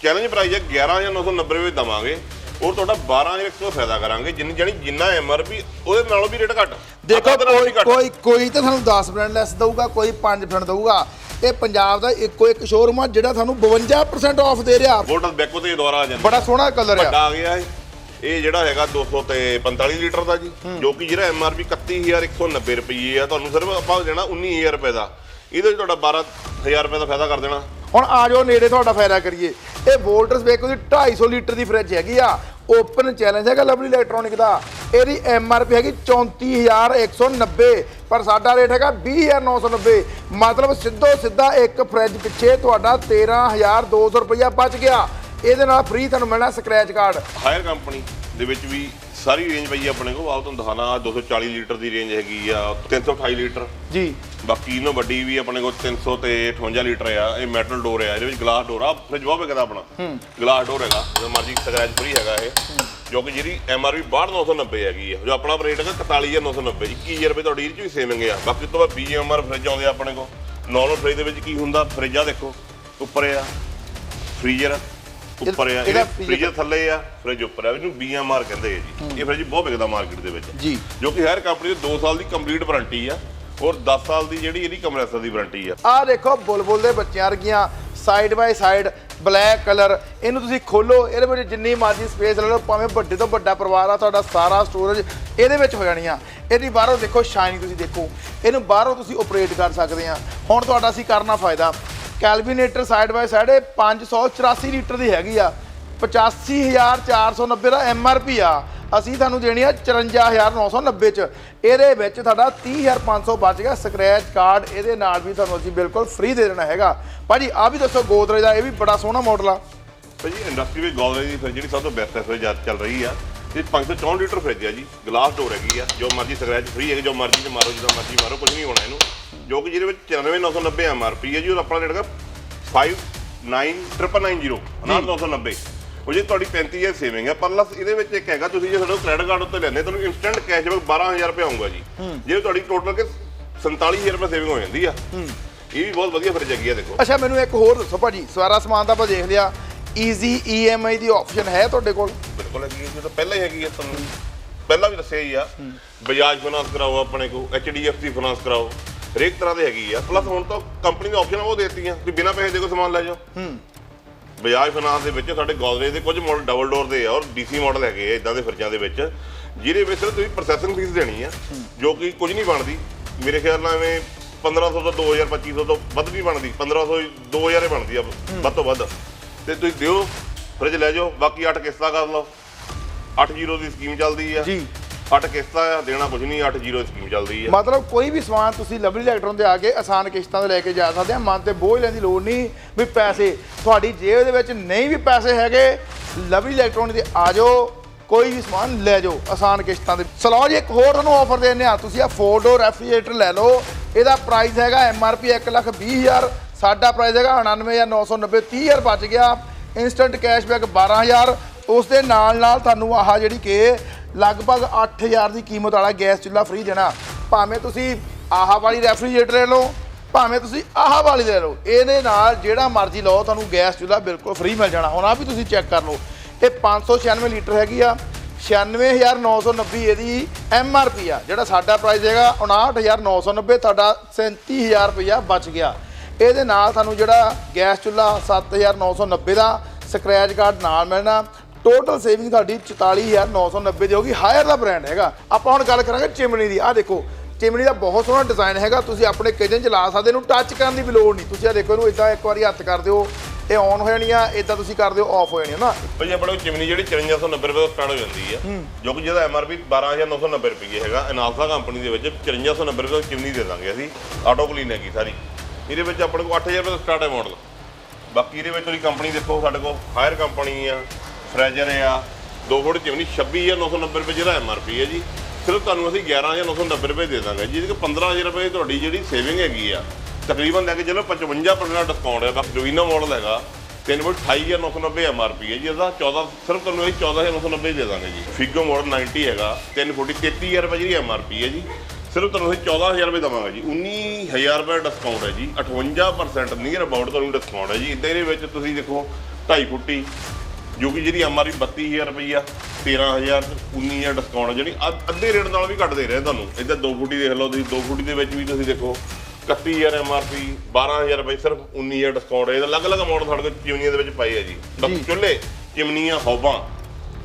ਚੈਲੰਜ ਪ੍ਰਾਈਸ ਹੈ 11990 ਰੁਪਏ ਦਵਾਂਗੇ। ਔਰ ਤੁਹਾਡਾ 12100 ਫਾਇਦਾ ਕਰਾਂਗੇ ਜਿੰਨੀ ਜਾਨੀ ਜਿੰਨਾ ਐਮਆਰਪੀ ਉਹਦੇ ਨਾਲੋਂ ਵੀ ਰੇਟ ਘੱਟ। ਦੇਖੋ ਕੋਈ। ਕੋਈ ਤਾਂ ਤੁਹਾਨੂੰ 10% ਲੈਸ ਦਊਗਾ ਕੋਈ 5% ਦਊਗਾ। ਇਹ ਪੰਜਾਬ ਦਾ ਇੱਕੋ ਇੱਕ ਸ਼ੋਰੂਮ ਆ ਜਿਹੜਾ ਤੁਹਾਨੂੰ 52% ਆਫ ਦੇ ਰਿਹਾ। ਵੋਲਟਸ ਬੈਕੋ ਤੇ ਦੁਆਰਾ ਆ ਜਾਂਦਾ। ਬੜਾ ਸੋਹਣਾ ਕਲਰ ਆ। ਵੱਡਾ ਆ ਗਿਆ ਇਹ। ਇਹ ਜਿਹੜਾ ਹੈਗਾ 200 ਤੇ 45 ਲੀਟਰ ਦਾ ਜੀ। ਜੋ ਕਿ ਜਿਹੜਾ ਐਮਆਰਪੀ 31190 ਰੁਪਏ ਆ। ਤੁਹਾਨੂੰ ਸਿਰਫ ਆਪਾਂ ਦੇਣਾ 19000 ਰੁਪਏ ਦਾ। ਇਹਦੇ ਵਿੱਚ ਤੁਹਾਡਾ 12000 ਰੁਪਏ ਦਾ ਫਾਇਦਾ ਕਰ ਦੇਣਾ। ਹੁਣ ਆ ਜਾਓ ਨੇੜੇ ਤੁਹਾਡਾ ਫਾਇਦਾ ਕਰੀਏ। ਇਹ ਵੋਲਟਸ ਵੇਖੋ ਦੀ 250 ਲੀਟਰ ਦੀ ਫ੍ਰਿਜ ਹੈਗੀ ਆ। ਓਪਨ ਚੈਲੰਜ ਹੈਗਾ ਲਵਲੀ ਇਲੈਕਟ੍ਰੋਨਿਕ ਦਾ। ਇਹਦੀ ਐਮ ਆਰ ਪੀ ਹੈਗੀ 34190 ਪਰ ਸਾਡਾ ਰੇਟ ਹੈਗਾ 20990 ਮਤਲਬ ਸਿੱਧੋ ਸਿੱਧਾ ਇੱਕ ਫ੍ਰਿਜ ਪਿੱਛੇ ਤੁਹਾਡਾ 13200 ਰੁਪਇਆ ਬਚ ਗਿਆ। ਇਹਦੇ ਨਾਲ ਫ੍ਰੀ ਤੁਹਾਨੂੰ ਮਿਲਣਾ ਸਕ੍ਰੈਚ ਕਾਰਡ ਹਾਇਰ ਕੰਪਨੀ ਦੇ ਵਿੱਚ ਵੀ ਸਾਰੀ ਰੇਂਜ ਪਈ ਆ ਆਪਣੇ ਕੋਲ। ਆਪ ਤੁਹਾਨੂੰ ਦਿਖਾਣਾ 240 ਲੀਟਰ ਦੀ ਰੇਂਜ ਹੈਗੀ ਆ 328 ਲੀਟਰ। ਜੀ। ਬਾਕੀ ਇਹਨੂੰ ਵੱਡੀ ਵੀ ਆਪਣੇ ਕੋਲ 300 ਤੇ 58 ਲੀਟਰ ਆ। ਇਹ ਮੈਟਲ ਡੋਰ ਆ ਇਹਦੇ ਵਿੱਚ ਗਲਾਸ ਡੋਰ ਆ। ਫ੍ਰਿਜ ਬਹੁਤ ਵਿਕਦਾ ਆਪਣਾ। ਗਲਾਸ ਡੋਰ ਹੈਗਾ ਜਦੋਂ ਮਰਜ਼ੀ ਸਕ੍ਰੈਚ ਫ੍ਰੀ ਹੈਗਾ ਇਹ। ਜੋ ਕਿ ਜਿਹੜੀ ਐਮਆਰਪੀ 62990 ਹੈਗੀ ਆ ਜੋ ਆਪਣਾ ਰੇਟ ਹੈਗਾ 41990 21000 ਰੁਪਏ ਤੁਹਾਡੀ ਇਹ ਚ ਵੀ ਸੇਵਿੰਗ ਆ। ਬਾਕੀ ਤੋਂ ਬਾਅਦ ਬੀਐਮਆਰ ਫ੍ਰਿਜ ਆਉਂਦੇ ਆ ਆਪਣੇ ਕੋਲ। ਨਾਰਮਲ ਫ੍ਰਿਜ ਦੇ ਵਿੱਚ ਕੀ ਹੁੰਦਾ? ਫ੍ਰਿਜ ਆ ਦੇਖੋ ਉੱਪਰ ਆ ਫ੍ਰੀਜ਼ਰ ਉੱਪਰ ਆ ਇਹਦਾ ਫ੍ਰੀਜ਼ਰ ਥੱਲੇ ਆ ਫ੍ਰਿਜ ਉੱਪਰ ਆ ਇਹਨੂੰ ਬੀਐਮਆਰ ਕਹਿੰਦੇ ਆ ਜੀ। ਇਹ ਫ੍ਰਿਜ ਬਹੁਤ ਵਿਕਦਾ ਮਾਰਕੀਟ ਦੇ ਵਿੱਚ। ਜੀ। ਜੋ ਕਿ ਹਰ ਕੰਪਨੀ ਦੀ 2 ਸਾਲ ਦੀ ਕੰਪਲੀਟ ਵਾਰੰਟੀ ਆ ਔਰ 10 ਸਾਲ ਦੀ ਜਿਹੜੀ ਇਹਦੀ ਕੰਪਰੈਸਰ ਦੀ ਵਾਰੰਟੀ ਆ। ਆਹ ਦੇਖੋ ਬੁਲਬੁਲ ਦੇ ਬੱਚਿਆਂ ਵਰਗੀਆਂ side by side black colour ਇਹਨੂੰ ਤੁਸੀਂ ਖੋਲੋ ਇਹਦੇ ਵਿੱਚ ਜਿੰਨੀ ਮਰਜ਼ੀ ਸਪੇਸ ਲੈ ਲਓ ਭਾਵੇਂ ਵੱਡੇ ਤੋਂ ਵੱਡਾ ਪਰਿਵਾਰ ਆ ਤੁਹਾਡਾ ਸਾਰਾ ਸਟੋਰੇਜ ਇਹਦੇ ਵਿੱਚ ਹੋ ਜਾਣੀ ਆ। ਇਹਦੀ ਬਾਹਰੋਂ ਦੇਖੋ ਸ਼ਾਈਨਿੰਗ ਤੁਸੀਂ ਦੇਖੋ ਇਹਨੂੰ ਬਾਹਰੋਂ ਤੁਸੀਂ ਆਪਰੇਟ ਕਰ ਸਕਦੇ ਆ। ਹੁਣ ਤੁਹਾਡਾ ਸੀ ਕਰਨਾ ਫਾਇਦਾ Kelvinator side by side 584 litre ਦੀ ਹੈਗੀ ਆ। 85490 ਦਾ ਐਮਆਰਪੀ ਆ। ਅਸੀਂ ਤੁਹਾਨੂੰ ਦੇਣੀ ਆ 54990 ਚ। ਇਹਦੇ ਵਿੱਚ ਤੁਹਾਡਾ 30500 ਬਚ ਗਿਆ। ਸਕ੍ਰੈਚ ਕਾਰਡ ਇਹਦੇ ਨਾਲ ਵੀ ਤੁਹਾਨੂੰ ਅਸੀਂ ਬਿਲਕੁਲ ਫ੍ਰੀ ਦੇ ਦੇਣਾ ਹੈਗਾ। ਭਾਜੀ ਆ ਵੀ ਦੱਸੋ ਗੋਦਰੇਜ ਦਾ, ਇਹ ਵੀ ਬੜਾ ਸੋਹਣਾ ਮਾਡਲ ਆ। ਭਾਜੀ ਇੰਡਸਟਰੀ ਵਿੱਚ ਗੋਦਰੇਜ ਦੀ ਫ੍ਰਿਜ ਜਿਹੜੀ ਸਭ ਤੋਂ ਬੈਸਟ ਹੈ ਫ੍ਰਿਜ ਚੱਲ ਰਹੀ ਆ। ਇਹ 564 ਲੀਟਰ ਫ੍ਰਿਜ ਆ ਜੀ ਗਲਾਸ ਡੋਰ ਹੈਗੀ ਆ ਜੋ ਮਰਜ਼ੀ ਸਕ੍ਰੈਚ ਫ੍ਰੀ ਹੈ ਜੋ ਮਰਜ਼ੀ ਚ ਮਾਰੋ ਜਿੱਦਾਂ ਮਰਜ਼ੀ ਮਾਰੋ ਕੁਝ ਨਹੀਂ ਹੋਣਾ ਇਹਨੂੰ ਜੋ ਕਿ ਜਿਹਦੇ ਵਿੱਚ 94990 ਐਮਆਰਪੀ ਹੈ ਜੀ ਉਹ ਆਪਣਾ ਰੇਟ ਹੈਗਾ 59990 99990 ਉਹ ਜੀ ਤੁਹਾਡੀ 35000 ਸੇਵਿੰਗ ਹੈ ਪਲੱਸ ਇਹਦੇ ਵਿੱਚ ਇੱਕ ਹੈਗਾ ਤੁਸੀਂ ਜੇ ਤੁਹਾਡੇ ਕ੍ਰੈਡਿਟ ਕਾਰਡ ਉੱਤੇ ਲੈਂਦੇ ਤੁਹਾਨੂੰ ਇਨਸਟੈਂਟ ਕੈਸ਼ਬੈਕ 12000 ਰੁਪਏ ਆਊਗਾ ਜੀ। ਜੇ ਤੁਹਾਡੀ ਟੋਟਲ ਕੇ 47000 ਰੁਪਏ ਸੇਵਿੰਗ ਹੋ ਜਾਂਦੀ ਆ। ਇਹ ਵੀ ਬਹੁਤ ਵਧੀਆ ਫ੍ਰਿਜ ਹੈਗੀ ਆ ਦੇਖੋ। ਅੱਛਾ ਮੈਨੂੰ ਇੱਕ ਹੋਰ ਦੱਸੋ ਭਾਜੀ ਸਾਰਾ ਸਮਾਨ ਤਾਂ ਆਪਾਂ ਦੇਖ ਲਿਆ। ਈਜ਼ੀ ਈਐਮਆਈ ਦੀ ਆਪਸ਼ਨ ਹੈ ਤੁਹਾਡੇ ਕੋਲ? ਬਿਲਕੁਲ ਹੈਗੀ ਹੈ ਜੀ, ਇਹ ਤਾਂ ਪਹਿਲਾਂ ਹੀ ਹੈਗੀ ਹੈ ਤੁਹਾਨੂੰ। ਪਹਿਲਾਂ ਵੀ ਦੱਸਿਆ ਹੀ ਆ ਬਜਾਜ ਫਾਈਨਾਂਸ ਕਰਾਓ ਆਪਣੇ ਕੋ ਐਚਡੀਐਫਸੀ ਫਾਈਨਾਂਸ ਕਰਾਓ ਹਰੇਕ ਤਰ੍ਹਾਂ ਦੇ ਹੈਗੀ ਆ। ਪਲੱਸ ਹੁਣ ਤਾਂ ਕੰਪਨੀ ਦੀ ਆਪਸ਼ਨ ਉਹ ਦੇਤੀਆਂ ਕਿ ਬਿਨਾਂ ਪੈਸੇ ਦੇ ਕੋ ਸਮਾਨ ਲੈ ਜਾਓ। ਬਜਾਜ ਫਾਈਨਾਂਸ ਦੇ ਵਿੱਚ ਸਾਡੇ ਗੋਦਰੇਜ ਦੇ ਕੁਝ ਮਾਡਲ ਡਬਲ ਡੋਰ ਦੇ ਆ ਔਰ ਡੀਸੀ ਮਾਡਲ ਹੈਗੇ ਆ ਇਦਾਂ ਦੇ ਫਰਿੱਜਾਂ ਦੇ ਵਿੱਚ ਜਿਹਦੇ ਵਿੱਚ ਸਿਰਫ ਤੁਸੀਂ ਪ੍ਰੋਸੈਸਿੰਗ ਫੀਸ ਦੇਣੀ ਆ ਜੋ ਕਿ ਕੁਝ ਨਹੀਂ ਬਣਦੀ। ਮੇਰੇ ਖਿਆਲ ਨਾਲ ਐਵੇਂ 1500 ਤੋਂ 2000 2500 ਤੋਂ ਵੱਧ ਨਹੀਂ ਬਣਦੀ 1500 2000 ਹੀ ਬਣਦੀ ਆ ਵੱਧ ਤੋਂ ਵੱਧ। ਤੇ ਤੁਸੀਂ ਦਿਓ ਫਰਿੱਜ ਲੈ ਜਾਓ ਬਾਕੀ 8 ਕਿਸ਼ਤਾਂ ਕਰ ਲਓ। 80 ਦੀ ਸਕੀਮ ਚੱਲਦੀ ਆ। ਜੀ। 8 ਕਿਸ਼ਤਾਂ ਆ ਦੇਣਾ ਕੁਝ ਨਹੀਂ 80 ਦੀ ਸਕੀਮ ਚੱਲਦੀ ਆ। ਮਤਲਬ ਕੋਈ ਵੀ ਸਮਾਨ ਤੁਸੀਂ ਲਵਲੀ ਇਲੈਕਟ੍ਰੋਨ ਤੇ ਆ ਕੇ ਆਸਾਨ ਕਿਸ਼ਤਾਂ ਤੇ ਲੈ ਕੇ ਜਾ ਸਕਦੇ ਆ ਮਨ ਤੇ ਬੋਝ ਲੈਣ ਦੀ ਲੋੜ ਨਹੀਂ ਵੀ ਪੈਸੇ। ਤੁਹਾਡੀ ਜੇਬ ਦੇ ਵਿੱਚ ਨਹੀਂ ਵੀ ਪੈਸੇ ਹੈਗੇ ਲਵਲੀ ਇਲੈਕਟ੍ਰੋਨ ਤੇ ਆ ਜਾਓ ਕੋਈ ਵੀ ਸਮਾਨ ਲੈ ਜਾਓ ਆਸਾਨ ਕਿਸ਼ਤਾਂ ਤੇ ਸਲੋ ਜੀ ਇੱਕ ਹੋਰ ਤੁਹਾਨੂੰ ਆਫਰ ਦੇਣੇ ਆ ਤੁਸੀਂ ਆ 4 ਡੋਰ ਰੈਫਰੀਜਰੇਟਰ ਲੈ ਲਓ ਇਹਦਾ ਪ੍ਰਾਈਸ ਹੈਗਾ ਐਮਆਰਪੀ 120000 ਸਾਡਾ ਪ੍ਰਾਈਸ ਹੈਗਾ 99990 30000 ਬਚ ਗਿਆ। ਇਨਸਟੈਂਟ ਕੈਸ਼ਬੈਕ 12000 ਉਸ ਦੇ ਨਾਲ ਨਾਲ ਤੁਹਾਨੂੰ ਆਹ ਜਿਹੜੀ ਕਿ ਲਗਭਗ 8000 ਦੀ ਕੀਮਤ ਵਾਲਾ ਗੈਸ ਚੁੱਲ੍ਹਾ ਫ੍ਰੀ ਦੇਣਾ। ਭਾਵੇਂ ਤੁਸੀਂ ਆਹ ਵਾਲੀ ਰੈਫਰੀਜਰੇਟਰ ਲੈ ਲਓ, ਭਾਵੇਂ ਤੁਸੀਂ ਆਹ ਵਾਲੀ ਲੈ ਲਓ, ਇਹਦੇ ਨਾਲ ਜਿਹੜਾ ਮਰਜ਼ੀ ਲਓ, ਤੁਹਾਨੂੰ ਗੈਸ ਚੁੱਲ੍ਹਾ ਬਿਲਕੁਲ ਫ੍ਰੀ ਮਿਲ ਜਾਣਾ। ਹੁਣ ਆ ਵੀ ਤੁਸੀਂ ਚੈੱਕ ਕਰ ਲਓ, ਇਹ 596 ਲੀਟਰ ਹੈਗੀ ਆ 96990 ਇਹਦੀ ਐਮ ਆਰ ਪੀ ਆ, ਜਿਹੜਾ ਸਾਡਾ ਪ੍ਰਾਈਸ ਹੈਗਾ 59990 ਤੁਹਾਡਾ 37000 ਰੁਪਇਆ ਬਚ ਗਿਆ। ਇਹਦੇ ਨਾਲ ਤੁਹਾਨੂੰ ਜਿਹੜਾ ਗੈਸ ਚੁੱਲ੍ਹਾ 7990 ਦਾ ਸਕ੍ਰੈਚ ਕਾਰਡ ਨਾਲ ਮਿਲਣਾ। ਟੋਟਲ ਸੇਵਿੰਗ ਤੁਹਾਡੀ 44990 ਦੀ ਹੋਗੀ ਹਾਇਰ ਦਾ ਬ੍ਰਾਂਡ ਹੈਗਾ। ਆਪਾਂ ਹੁਣ ਗੱਲ ਕਰਾਂਗੇ ਚਿਮਨੀ ਦੀ। ਆਹ ਦੇਖੋ ਚਿਮਨੀ ਦਾ ਬਹੁਤ ਸੋਹਣਾ ਡਿਜ਼ਾਈਨ ਹੈਗਾ। ਤੁਸੀਂ ਆਪਣੇ ਕਿਚਨ ਚ ਲਾ ਸਕਦੇ ਇਹਨੂੰ ਟੱਚ ਕਰਨ ਦੀ ਵੀ ਲੋੜ ਨਹੀਂ। ਤੁਸੀਂ ਆ ਦੇਖੋ ਇਹਨੂੰ ਇਦਾਂ ਇੱਕ ਵਾਰੀ ਹੱਥ ਕਰ ਦਿਓ। ਇਹ ਔਨ ਹੋ ਜਾਣੀ ਆ। ਇਦਾਂ ਤੁਸੀਂ ਕਰ ਦਿਓ ਆਫ ਹੋ ਜਾਣੀ ਨਾ। ਭਾਜੀ ਆਪਣੇ ਚਿਮਨੀ ਜਿਹੜੀ 5490 ਰੁਪਏ ਤੋਂ ਸਟਾਰਟ ਹੋ ਜਾਂਦੀ ਆ। ਜੋ ਕਿ ਜਿਹਦਾ ਐਮਆਰਪੀ 12990 ਰੁਪਏ ਹੈਗਾ। ਅਨਾਲਸਾ ਕੰਪਨੀ ਦੇ ਵਿੱਚ 5490 ਰੁਪਏ ਤੋਂ ਚਿਮਨੀ ਦੇ ਦਾਂਗੇ ਅਸੀਂ। ਆਟੋ ਕਲੀਨ ਹੈਗੀ ਸਾਰੀ। ਇਹਦੇ ਵਿੱਚ ਆਪਣੇ ਕੋਲ 8000 ਰੁਪਏ ਤੋਂ ਸਟਾਰਟ ਹੈ ਮਾਡਲ ਬਾਕੀ ਇਹਦੇ ਵਿੱਚ ਤੁਸੀਂ ਕੰਪਨੀ ਦੇਖੋ, ਸਾਡੇ ਕੋਲ ਹਾਇਰ ਕੰਪਨੀ ਆ ਫਰੈਜਰ ਆ 2 ਫੁੱਟ ਚਿਮਨੀ 26990 ਰੁਪਏ ਜਿਹੜਾ ਐਮਆਰਪੀ ਹੈ ਜੀ। ਸਿਰਫ ਤੁਹਾਨੂੰ ਅਸੀਂ 11990 ਰੁਪਏ ਦੇ ਦਾਂਗੇ ਜਿਹਦੇ ਕਿ 15000 ਰੁਪਏ ਤੁਹਾਡੀ ਜਿਹੜੀ ਸੇਵਿੰਗ ਹੈਗੀ ਆ। ਤਕਰੀਬਨ ਲੈ ਕੇ ਚਲੋ 55% ਡਿਸਕਾਊਂਟ ਹੈ, ਬਾਕੀ ਜੋਈਨਾ ਮਾਡਲ ਹੈਗਾ 3 ਫੁੱਟ 28990 ਐਮਆਰਪੀ ਹੈ ਜੀ, ਇਹਦਾ 14 ਸਿਰਫ ਤੁਹਾਨੂੰ ਇਹ 14990 ਦੇ ਦਾਂਗੇ ਜੀ। ਫਿਗੋ ਮਾਡਲ 90 ਹੈਗਾ 3 ਫੁੱਟ 33000 ਰੁਪਏ ਜਿਹੜੀ ਐਮਆਰਪੀ ਹੈ ਜੀ। ਸਿਰਫ ਤੁਹਾਨੂੰ ਅਸੀਂ 14000 ਰੁਪਏ ਦਵਾਂਗੇ ਜੀ। 19000 ਰੁਪਏ ਡਿਸਕਾਊਂਟ ਹੈ ਜੀ। 58% ਨੀਅਰ ਅਬਾਊਟ ਤੁਹਾਨੂੰ ਡਿਸਕਾਊਂਟ ਹੈ ਜੀ। ਇਦਾਂ ਇਹਦੇ ਵਿੱਚ ਤੁਸੀਂ ਦੇਖੋ 2.5 ਫੁੱਟੀ ਜੋ ਕਿ ਜਿਹਦੀ ਐਮਆਰਪੀ 32000 ਰੁਪਈਆ 13000 19000 ਡਿਸਕਾਊਂਟ ਜਿਹੜੀ ਅੱਧ- ਅੱਧੇ ਰੇਟ ਨਾਲ ਵੀ ਘੱਟ ਦੇ ਰਹੇ ਤੁਹਾਨੂੰ। ਇੱਧਰ 2 ਫੁੱਟੀ ਦੇਖ ਲਓ ਤੁਸੀਂ 2 ਫੁੱਟੀ ਦੇ ਵਿੱਚ ਵੀ ਤੁਸੀਂ ਦੇਖੋ 31000 ਐਮਆਰਪੀ 12000 ਰੁਪਏ ਸਿਰਫ 19000 ਡਿਸਕਾਊਂਟ ਹੈ। ਇਹਦਾ ਅਲੱਗ-ਅਲੱਗ ਮਾਡਲ ਸਾਡੇ ਕੋਲ ਚਿਮਨੀਆਂ ਦੇ ਵਿੱਚ ਪਏ ਆ ਜੀ। ਬਾਕੀ ਚੁੱਲ੍ਹੇ ਚਿਮਨੀਆਂ ਹੌਬਾਂ।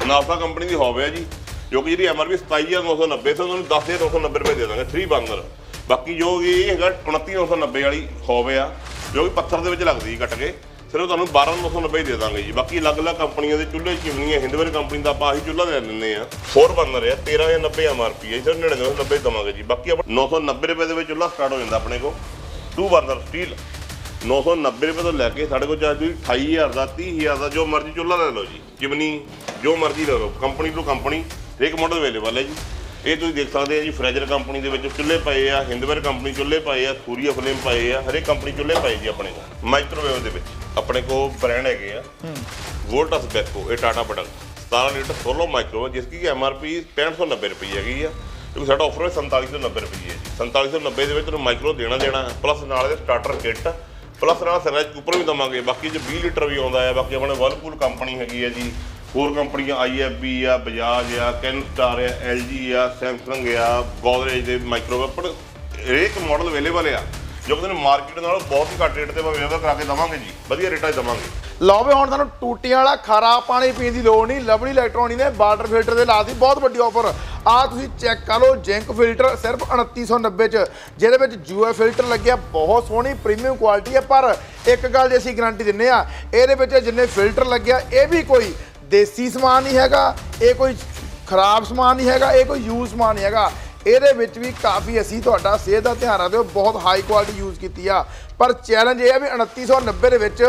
ਨਾਸਾ ਕੰਪਨੀ ਦੀ ਹੌਬ ਹੈ ਜੀ। ਜੋ ਕਿ ਜਿਹੜੀ ਐਮਆਰਪੀ 27990 ਤੋਂ ਤੁਹਾਨੂੰ 10990 ਰੁਪਏ ਦੇ ਦਾਂਗੇ 3 ਬਰਨਰ ਬਾਕੀ ਜੋ ਕਿ ਇਹ ਹੈਗਾ 29990 ਵਾਲੀ ਹੌਬ ਆ, ਜੋ ਕਿ ਪੱਥਰ ਦੇ ਵਿੱਚ ਲੱਗਦੀ ਕੱਟ ਕੇ ਸਿਰਫ ਤੁਹਾਨੂੰ 12990 ਦੇ ਦਾਂਗੇ ਜੀ। ਬਾਕੀ ਅਲੱਗ-ਅਲੱਗ ਕੰਪਨੀਆਂ ਦੇ ਚੁੱਲ੍ਹੇ ਚਿਮਨੀਆਂ ਹਿੰਦਵਰ ਕੰਪਨੀ ਦਾ ਆਪਾਂ ਆਹੀ ਚੁੱਲ੍ਹਾ ਦੇ ਦਿੰਦੇ ਆ 4 ਬਰਨਰ ਆ 13090 ਐਮਆਰਪੀ ਹੈ ਸਿਰਫ 9990 ਦਵਾਂਗੇ ਜੀ। ਬਾਕੀ ਆਪਾਂ 990 ਰੁਪਏ ਦੇ ਵਿੱਚ ਚੁੱਲ੍ਹਾ ਸਟਾਰਟ ਹੋ ਜਾਂਦਾ ਆਪਣੇ ਕੋਲ। 2 ਬਰਨਰ ਸਟੀਲ 990 ਰੁਪਏ ਤੋਂ ਲੈ ਕੇ ਸਾਡੇ ਕੋਲ ਚਾਹੇ ਤੁਸੀਂ 28000 ਦਾ 30000 ਦਾ ਜੋ ਮਰਜ਼ੀ ਚੁੱਲ੍ਹਾ ਲੈ ਲਓ ਜੀ। ਜਿਮਨੀ, ਜੋ ਮਰਜ਼ੀ ਲੈ ਲਓ ਕੰਪਨੀ ਟੂ ਕੰਪਨੀ ਹਰੇਕ ਮਾਡਲ ਅਵੇਲੇਬਲ ਹੈ ਜੀ। ਇਹ ਤੁਸੀਂ ਦੇਖ ਸਕਦੇ ਆ ਜੀ ਫਰੈਜਰ ਕੰਪਨੀ ਦੇ ਵਿੱਚ ਚੁੱਲ੍ਹੇ ਪਏ ਆ ਹਿੰਦਵੇਰ ਕੰਪਨੀ ਚੁੱਲ੍ਹੇ ਪਏ ਆ ਸੂਰੀਆ ਫਲੇਮ ਪਏ ਆ, ਹਰੇਕ ਕੰਪਨੀ ਚੁੱਲ੍ਹੇ ਪਏ ਜੀ ਆਪਣੇ ਕੋਲ। ਮਾਈਕ੍ਰੋਵੇਵ ਦੇ ਵਿੱਚ, ਆਪਣੇ ਕੋਲ ਬ੍ਰਾਂਡ ਹੈਗੇ ਆ। ਵੋਲਟਸ ਬੈਕੋ ਇਹ Tata product 17 litre solo microwave ਜਿਸ ਦੀ ਐਮਆਰਪੀ 6590 ਰੁਪਏ ਹੈਗੀ ਆ। ਕਿਉਂਕਿ ਸਾਡਾ ਆਫਰ ਹੈ 4790 ਰੁਪਏ ਹੈ ਜੀ 4790 ਦੇ ਵਿੱਚ ਤੁਹਾਨੂੰ ਮਾਈਕਰੋ ਦੇਣਾ ਦੇਣਾ ਪਲੱਸ ਨਾਲ ਇਹਦੇ ਸਟਾਰਟਰ ਕਿੱਟ ਪਲੱਸ ਨਾਲ ਸਰਜ ਕੁੱਪਰ ਵੀ ਦਵਾਂਗੇ, ਬਾਕੀ ਜੇ 20 ਲੀਟਰ ਵੀ ਆਉਂਦਾ ਹੈ, ਬਾਕੀ ਆਪਣੇ ਵਰਲਪੂਲ ਕੰਪਨੀ ਹੈਗੀ ਹੈ ਜੀ, ਹੋਰ ਕੰਪਨੀਆਂ ਆਈਐਫਬੀ ਆ ਬਜਾਜ ਆ ਕੈਨ ਸਟਾਰ ਆ ਐਲਜੀ ਆ ਸੈਮਸੰਗ ਆ ਗੋਦਰੇਜ ਦੇ ਮਾਈਕਰੋਵੇਵ ਪਰ ਹਰੇਕ ਮਾਡਲ ਅਵੇਲੇਬਲ ਆ। ਜੋ ਕਿ ਤੁਹਾਨੂੰ ਮਾਰਕੀਟ ਨਾਲੋਂ ਬਹੁਤ ਹੀ ਘੱਟ ਰੇਟ ਤੇ ਅਵੇਲੇਬਲ ਕਰਾ ਕੇ ਦਵਾਂਗੇ ਜੀ। ਵਧੀਆ ਰੇਟਾਂ 'ਚ ਦਵਾਂਗੇ। ਲਓ ਵੀ ਹੁਣ ਤੁਹਾਨੂੰ ਟੂਟੀਆਂ ਵਾਲਾ ਖਾਰਾ ਪਾਣੀ ਪੀਣ ਦੀ ਲੋੜ ਨਹੀਂ, ਲਵਲੀ ਇਲੈਕਟ੍ਰੋਨਿਕ ਨੇ ਵਾਟਰ ਫਿਲਟਰ ਦੇ ਲਾਤੀ ਬਹੁਤ ਵੱਡੀ ਆਫਰ ਆ ਤੁਸੀਂ ਚੈੱਕ ਕਰ ਲਓ ਜਿੰਕ ਫਿਲਟਰ ਸਿਰਫ 2990 ਚ, ਜਿਹਦੇ ਵਿੱਚ ਜੂਏ ਫਿਲਟਰ ਲੱਗਿਆ, ਬਹੁਤ ਸੋਹਣੀ ਪ੍ਰੀਮੀਅਮ ਕੁਆਲਿਟੀ ਹੈ, ਪਰ ਇੱਕ ਗੱਲ ਜੇ ਅਸੀਂ ਗਾਰੰਟੀ ਦਿੰਨੇ ਆ, ਇਹਦੇ ਵਿੱਚ ਜਿੰਨੇ ਫਿਲਟਰ ਲੱਗਿਆ, ਇਹ ਵੀ ਕੋਈ ਦੇਸੀ ਸਮਾਨ ਨਹੀਂ ਹੈਗਾ, ਇਹ ਕੋਈ ਖਰਾਬ ਸਮਾਨ ਨਹੀਂ ਹੈਗਾ, ਇਹ ਕੋਈ ਯੂਜ਼ ਸਮਾਨ ਨਹੀਂ ਹੈਗਾ। ਇਹਦੇ ਵਿੱਚ ਵੀ ਕਾਫੀ ਅਸੀਂ ਤੁਹਾਡਾ ਸਿਹਤ ਦਾ ਧਿਆਨ ਰੱਖਦੇ ਹੋ, ਬਹੁਤ ਹਾਈ ਕੁਆਲਿਟੀ ਯੂਜ਼ ਕੀਤੀ ਆ। ਪਰ ਚੈਲੰਜ ਇਹ ਆ ਵੀ 2990 ਦੇ ਵਿੱਚ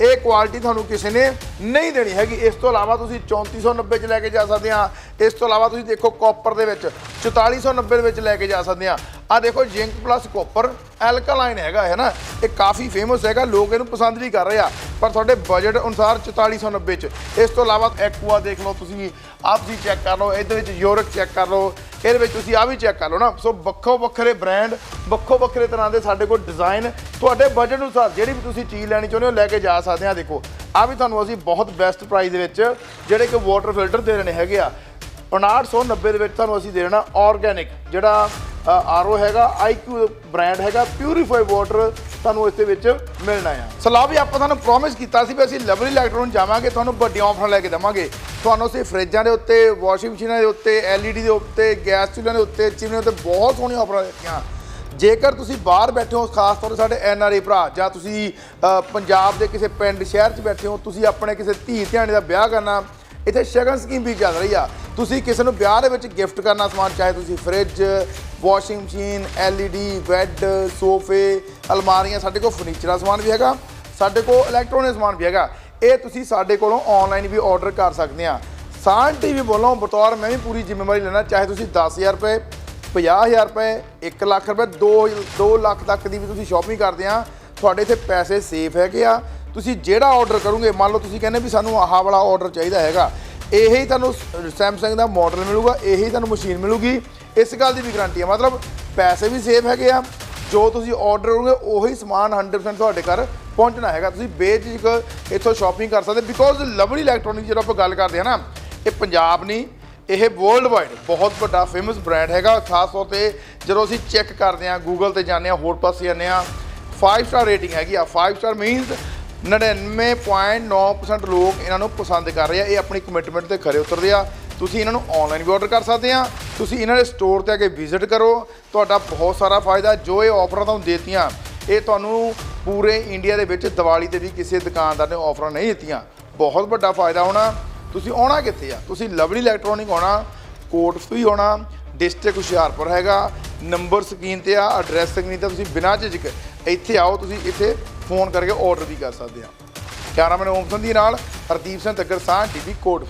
ਇਹ ਕੁਆਲਿਟੀ ਤੁਹਾਨੂੰ ਕਿਸੇ ਨੇ ਨਹੀਂ ਦੇਣੀ ਹੈਗੀ। ਇਸ ਤੋਂ ਇਲਾਵਾ ਤੁਸੀਂ 3490 ਚ ਲੈ ਕੇ ਜਾ ਸਕਦੇ ਆ ਇਸ ਤੋਂ ਇਲਾਵਾ ਤੁਸੀਂ ਦੇਖੋ ਕਾਪਰ ਦੇ ਵਿੱਚ 4490 ਦੇ ਵਿੱਚ ਲੈ ਕੇ ਜਾ ਸਕਦੇ ਆ ਆ ਦੇਖੋ ਜਿੰਕ ਪਲੱਸ ਕਾਪਰ ਐਲਕਾਲਾਈਨ ਹੈਗਾ, ਹੈ ਨਾ? ਇਹ ਕਾਫੀ ਫੇਮਸ ਹੈਗਾ, ਲੋਕ ਇਹਨੂੰ ਪਸੰਦ ਵੀ ਕਰ ਰਹੇ ਆ। ਪਰ ਤੁਹਾਡੇ ਬਜਟ ਅਨੁਸਾਰ 4490 ਚ। ਇਸ ਤੋਂ ਇਲਾਵਾ ਐਕਵਾ ਦੇਖ ਲਓ ਤੁਸੀਂ, ਆਪ ਤੁਸੀਂ ਚੈੱਕ ਕਰ ਲਓ, ਇਹਦੇ ਵਿੱਚ ਯੂਰਕ ਚੈੱਕ ਕਰ ਲਓ। ਇਹਦੇ ਵਿੱਚ ਤੁਸੀਂ ਆ ਵੀ ਚੈੱਕ ਕਰ ਲਓ ਨਾ। ਸੋ ਵੱਖੋ ਵੱਖਰੇ ਬ੍ਰਾਂਡ ਵੱਖੋ ਵੱਖਰੇ ਤਰ੍ਹਾਂ ਦੇ ਸਾਡੇ ਕੋਲ ਡਿਜ਼ਾਈਨ ਤੁਹਾਡੇ ਬਜਟ ਅਨੁਸਾਰ ਜਿਹੜੀ ਵੀ ਤੁਸੀਂ ਚੀਜ਼ ਲੈਣੀ ਚਾਹੁੰਦੇ ਹੋ, ਲੈ ਕੇ ਜਾ ਸਕਦੇ ਆ ਦੇਖੋ, ਆ ਵੀ ਤੁਹਾਨੂੰ ਅਸੀਂ ਬਹੁਤ ਬੈਸਟ ਪ੍ਰਾਈਸ ਦੇ ਵਿੱਚ ਜਿਹੜੇ ਕਿ ਵਾਟਰ ਫਿਲਟਰ ਦੇ ਰਹੇ ਹੈਗੇ ਆ 5990 ਦੇ ਵਿੱਚ ਤੁਹਾਨੂੰ ਅਸੀਂ ਦੇ ਦੇਣਾ ਆਰਗੈਨਿਕ ਜਿਹੜਾ ਆਰਓ ਹੈਗਾ ਆਈਕਿਊ ਬ੍ਰਾਂਡ ਹੈਗਾ ਪਿਊਰੀਫਾਈ ਵਾਟਰ ਤੁਹਾਨੂੰ ਇਸ ਦੇ ਵਿੱਚ ਮਿਲਣਾ ਆ। ਸਲਾਹ ਵੀ ਆਪਾਂ ਤੁਹਾਨੂੰ ਪ੍ਰੋਮਿਸ ਕੀਤਾ ਸੀ ਵੀ ਅਸੀਂ ਲਵਲੀ ਇਲੈਕਟ੍ਰੋਨ ਜਾਵਾਂਗੇ, ਤੁਹਾਨੂੰ ਵੱਡੀਆਂ ਆਫਰਾਂ ਲੈ ਕੇ ਦੇਵਾਂਗੇ। ਤੁਹਾਨੂੰ ਅਸੀਂ ਫਰਿੱਜਾਂ ਦੇ ਉੱਤੇ ਵਾਸ਼ਿੰਗ ਮਸ਼ੀਨਾਂ ਦੇ ਉੱਤੇ ਐਲਈਡੀ ਦੇ ਉੱਤੇ ਗੈਸ ਚੁੱਲ੍ਹਿਆਂ ਦੇ ਉੱਤੇ ਚਿਮਨੀਆਂ ਦੇ ਉੱਤੇ ਬਹੁਤ ਸੋਹਣੀਆਂ ਆਫਰਾਂ ਦਿੱਤੀਆਂ। ਜੇਕਰ ਤੁਸੀਂ ਬਾਹਰ ਬੈਠੇ ਹੋ, ਖਾਸ ਤੌਰ ਤੇ ਸਾਡੇ ਐਨਆਰਏ ਭਰਾ, ਜਾਂ ਤੁਸੀਂ ਪੰਜਾਬ ਦੇ ਕਿਸੇ ਪਿੰਡ, ਸ਼ਹਿਰ 'ਚ ਬੈਠੇ ਹੋ, ਤੁਸੀਂ ਆਪਣੇ ਕਿਸੇ ਧੀ ਧਿਆਣੇ ਦਾ ਵਿਆਹ ਕਰਨਾ, ਇੱਥੇ ਸ਼ਗਨ ਸਕੀਮ ਵੀ ਚੱਲ ਰਹੀ ਆ। ਤੁਸੀਂ ਕਿਸੇ ਨੂੰ ਵਿਆਹ ਦੇ ਵਿੱਚ ਗਿਫਟ ਕਰਨਾ ਸਮਾਨ, ਚਾਹੇ ਤੁਸੀਂ fridge washing machine LED bed ਸੋਫੇ ਅਲਮਾਰੀਆਂ, ਸਾਡੇ ਕੋਲ ਫਰਨੀਚਰ ਦਾ ਸਮਾਨ ਵੀ ਹੈਗਾ, ਸਾਡੇ ਕੋਲ ਇਲੈਕਟ੍ਰੋਨਿਕ ਸਮਾਨ ਵੀ ਹੈਗਾ। ਇਹ ਤੁਸੀਂ ਸਾਡੇ ਕੋਲੋਂ ਆਨਲਾਈਨ ਵੀ ਆਰਡਰ ਕਰ ਸਕਦੇ ਆ। ਸਾਨ ਟੀਵੀ ਵੱਲੋਂ ਬਤੌਰ ਮੈਂ ਵੀ ਪੂਰੀ ਜ਼ਿੰਮੇਵਾਰੀ ਲੈਣਾ ਚਾਹੇ ਤੁਸੀਂ 10000 ਰੁਪਏ 50000 ਰੁਪਏ 1 ਲੱਖ ਰੁਪਏ 2 2 ਲੱਖ ਤੱਕ ਦੀ ਵੀ ਤੁਸੀਂ ਸ਼ਾਪਿੰਗ ਕਰਦੇ ਆ। ਤੁਹਾਡੇ ਇੱਥੇ ਪੈਸੇ ਸੇਫ ਹੈਗੇ ਆ। ਤੁਸੀਂ ਜਿਹੜਾ ਆਰਡਰ ਕਰੋਗੇ, ਮੰਨ ਲਓ ਤੁਸੀਂ ਕਹਿੰਦੇ ਵੀ ਸਾਨੂੰ ਆਹ ਵਾਲਾ ਆਰਡਰ ਚਾਹੀਦਾ ਹੈਗਾ। ਇਹੀ ਤੁਹਾਨੂੰ ਸੈਮਸੰਗ ਦਾ ਮਾਡਲ ਮਿਲੂਗਾ, ਇਹੀ ਤੁਹਾਨੂੰ ਮਸ਼ੀਨ ਮਿਲੂਗੀ। ਇਸ ਗੱਲ ਦੀ ਵੀ ਗਾਰੰਟੀ ਹੈ ਮਤਲਬ ਪੈਸੇ ਵੀ ਸੇਫ ਹੈਗੇ ਆ। ਜੋ ਤੁਸੀਂ ਆਰਡਰ ਕਰੋਗੇ, ਉਹੀ ਸਮਾਨ 100% ਤੁਹਾਡੇ ਘਰ ਪਹੁੰਚਣਾ ਹੈਗਾ। ਤੁਸੀਂ ਬੇਝਿਜਕ ਇੱਥੋਂ ਸ਼ਾਪਿੰਗ ਕਰ ਸਕਦੇ। ਬਿਕੋਜ਼ ਲਵਲੀ ਇਲੈਕਟ੍ਰੋਨਿਕ ਜਦੋਂ ਆਪਾਂ ਗੱਲ ਕਰਦੇ ਹਾਂ ਨਾ, ਇਹ ਪੰਜਾਬ ਨਹੀਂ ਇਹ ਵਰਲਡ ਵਾਈਡ ਬਹੁਤ ਵੱਡਾ ਫੇਮਸ ਬ੍ਰਾਂਡ ਹੈਗਾ। ਖਾਸ ਤੌਰ ਤੇ ਜਦੋਂ ਅਸੀਂ ਚੈੱਕ ਕਰਦੇ ਹਾਂ ਗੂਗਲ ਤੇ ਜਾਂਦੇ ਹਾਂ, ਹੋਰ ਪਾਸੇ ਜਾਂਦੇ ਹਾਂ 5 ਸਟਾਰ ਰੇਟਿੰਗ ਹੈਗੀ ਆ। 5 ਸਟਾਰ ਮੀਨਸ 99.9% ਲੋਕ ਇਹਨਾਂ ਨੂੰ ਪਸੰਦ ਕਰ ਰਹੇ ਆ। ਇਹ ਆਪਣੀ ਕਮਿਟਮੈਂਟ ਤੇ ਖਰੇ ਉਤਰਦੇ ਆ। ਤੁਸੀਂ ਇਹਨਾਂ ਨੂੰ ਆਨਲਾਈਨ ਵੀ ਆਰਡਰ ਕਰ ਸਕਦੇ ਆ। ਤੁਸੀਂ ਇਹਨਾਂ ਦੇ ਸਟੋਰ ਤੇ ਆ ਕੇ ਵਿਜ਼ਿਟ ਕਰੋ। ਤੁਹਾਡਾ ਬਹੁਤ ਸਾਰਾ ਫਾਇਦਾ। ਜੋ ਇਹ ਆਫਰਾਂ ਤੁਹਾਨੂੰ ਦੇਤੀਆਂ, ਇਹ ਤੁਹਾਨੂੰ ਪੂਰੇ ਇੰਡੀਆ ਦੇ ਵਿੱਚ ਦੀਵਾਲੀ ਤੇ ਵੀ ਕਿਸੇ ਦੁਕਾਨਦਾਰ ਨੇ ਆਫਰਾਂ ਨਹੀਂ ਦਿੱਤੀਆਂ। ਬਹੁਤ ਵੱਡਾ ਫਾਇਦਾ ਹੋਣਾ। ਤੁਸੀਂ ਆਉਣਾ ਕਿੱਥੇ ਆ? ਤੁਸੀਂ ਲਵਲੀ ਇਲੈਕਟ੍ਰੋਨਿਕ ਆਉਣਾ, ਕੋਟ ਵੀ ਆਉਣਾ ਡਿਸਟ੍ਰਿਕਟ ਹੁਸ਼ਿਆਰਪੁਰ ਹੈਗਾ ਨੰਬਰ ਸਕਰੀਨ ਤੇ ਆ ਐਡਰੈਸ ਸਕਰੀਨ ਤੇ ਤੁਸੀਂ ਬਿਨਾਂ ਝਿਜਕ ਇੱਥੇ ਆਓ, ਤੁਸੀਂ ਇੱਥੇ ਫੋਨ ਕਰਕੇ ਆਰਡਰ ਵੀ ਕਰ ਸਕਦੇ ਆ। ਕੈਮਰਾਮੈਨ ਓਮ ਸੰਧੀ ਨਾਲ ਹਰਦੀਪ ਸਿੰਘ ਤੱਕਰ ਸਾਹ ਟੀਵੀ, ਕੋਟ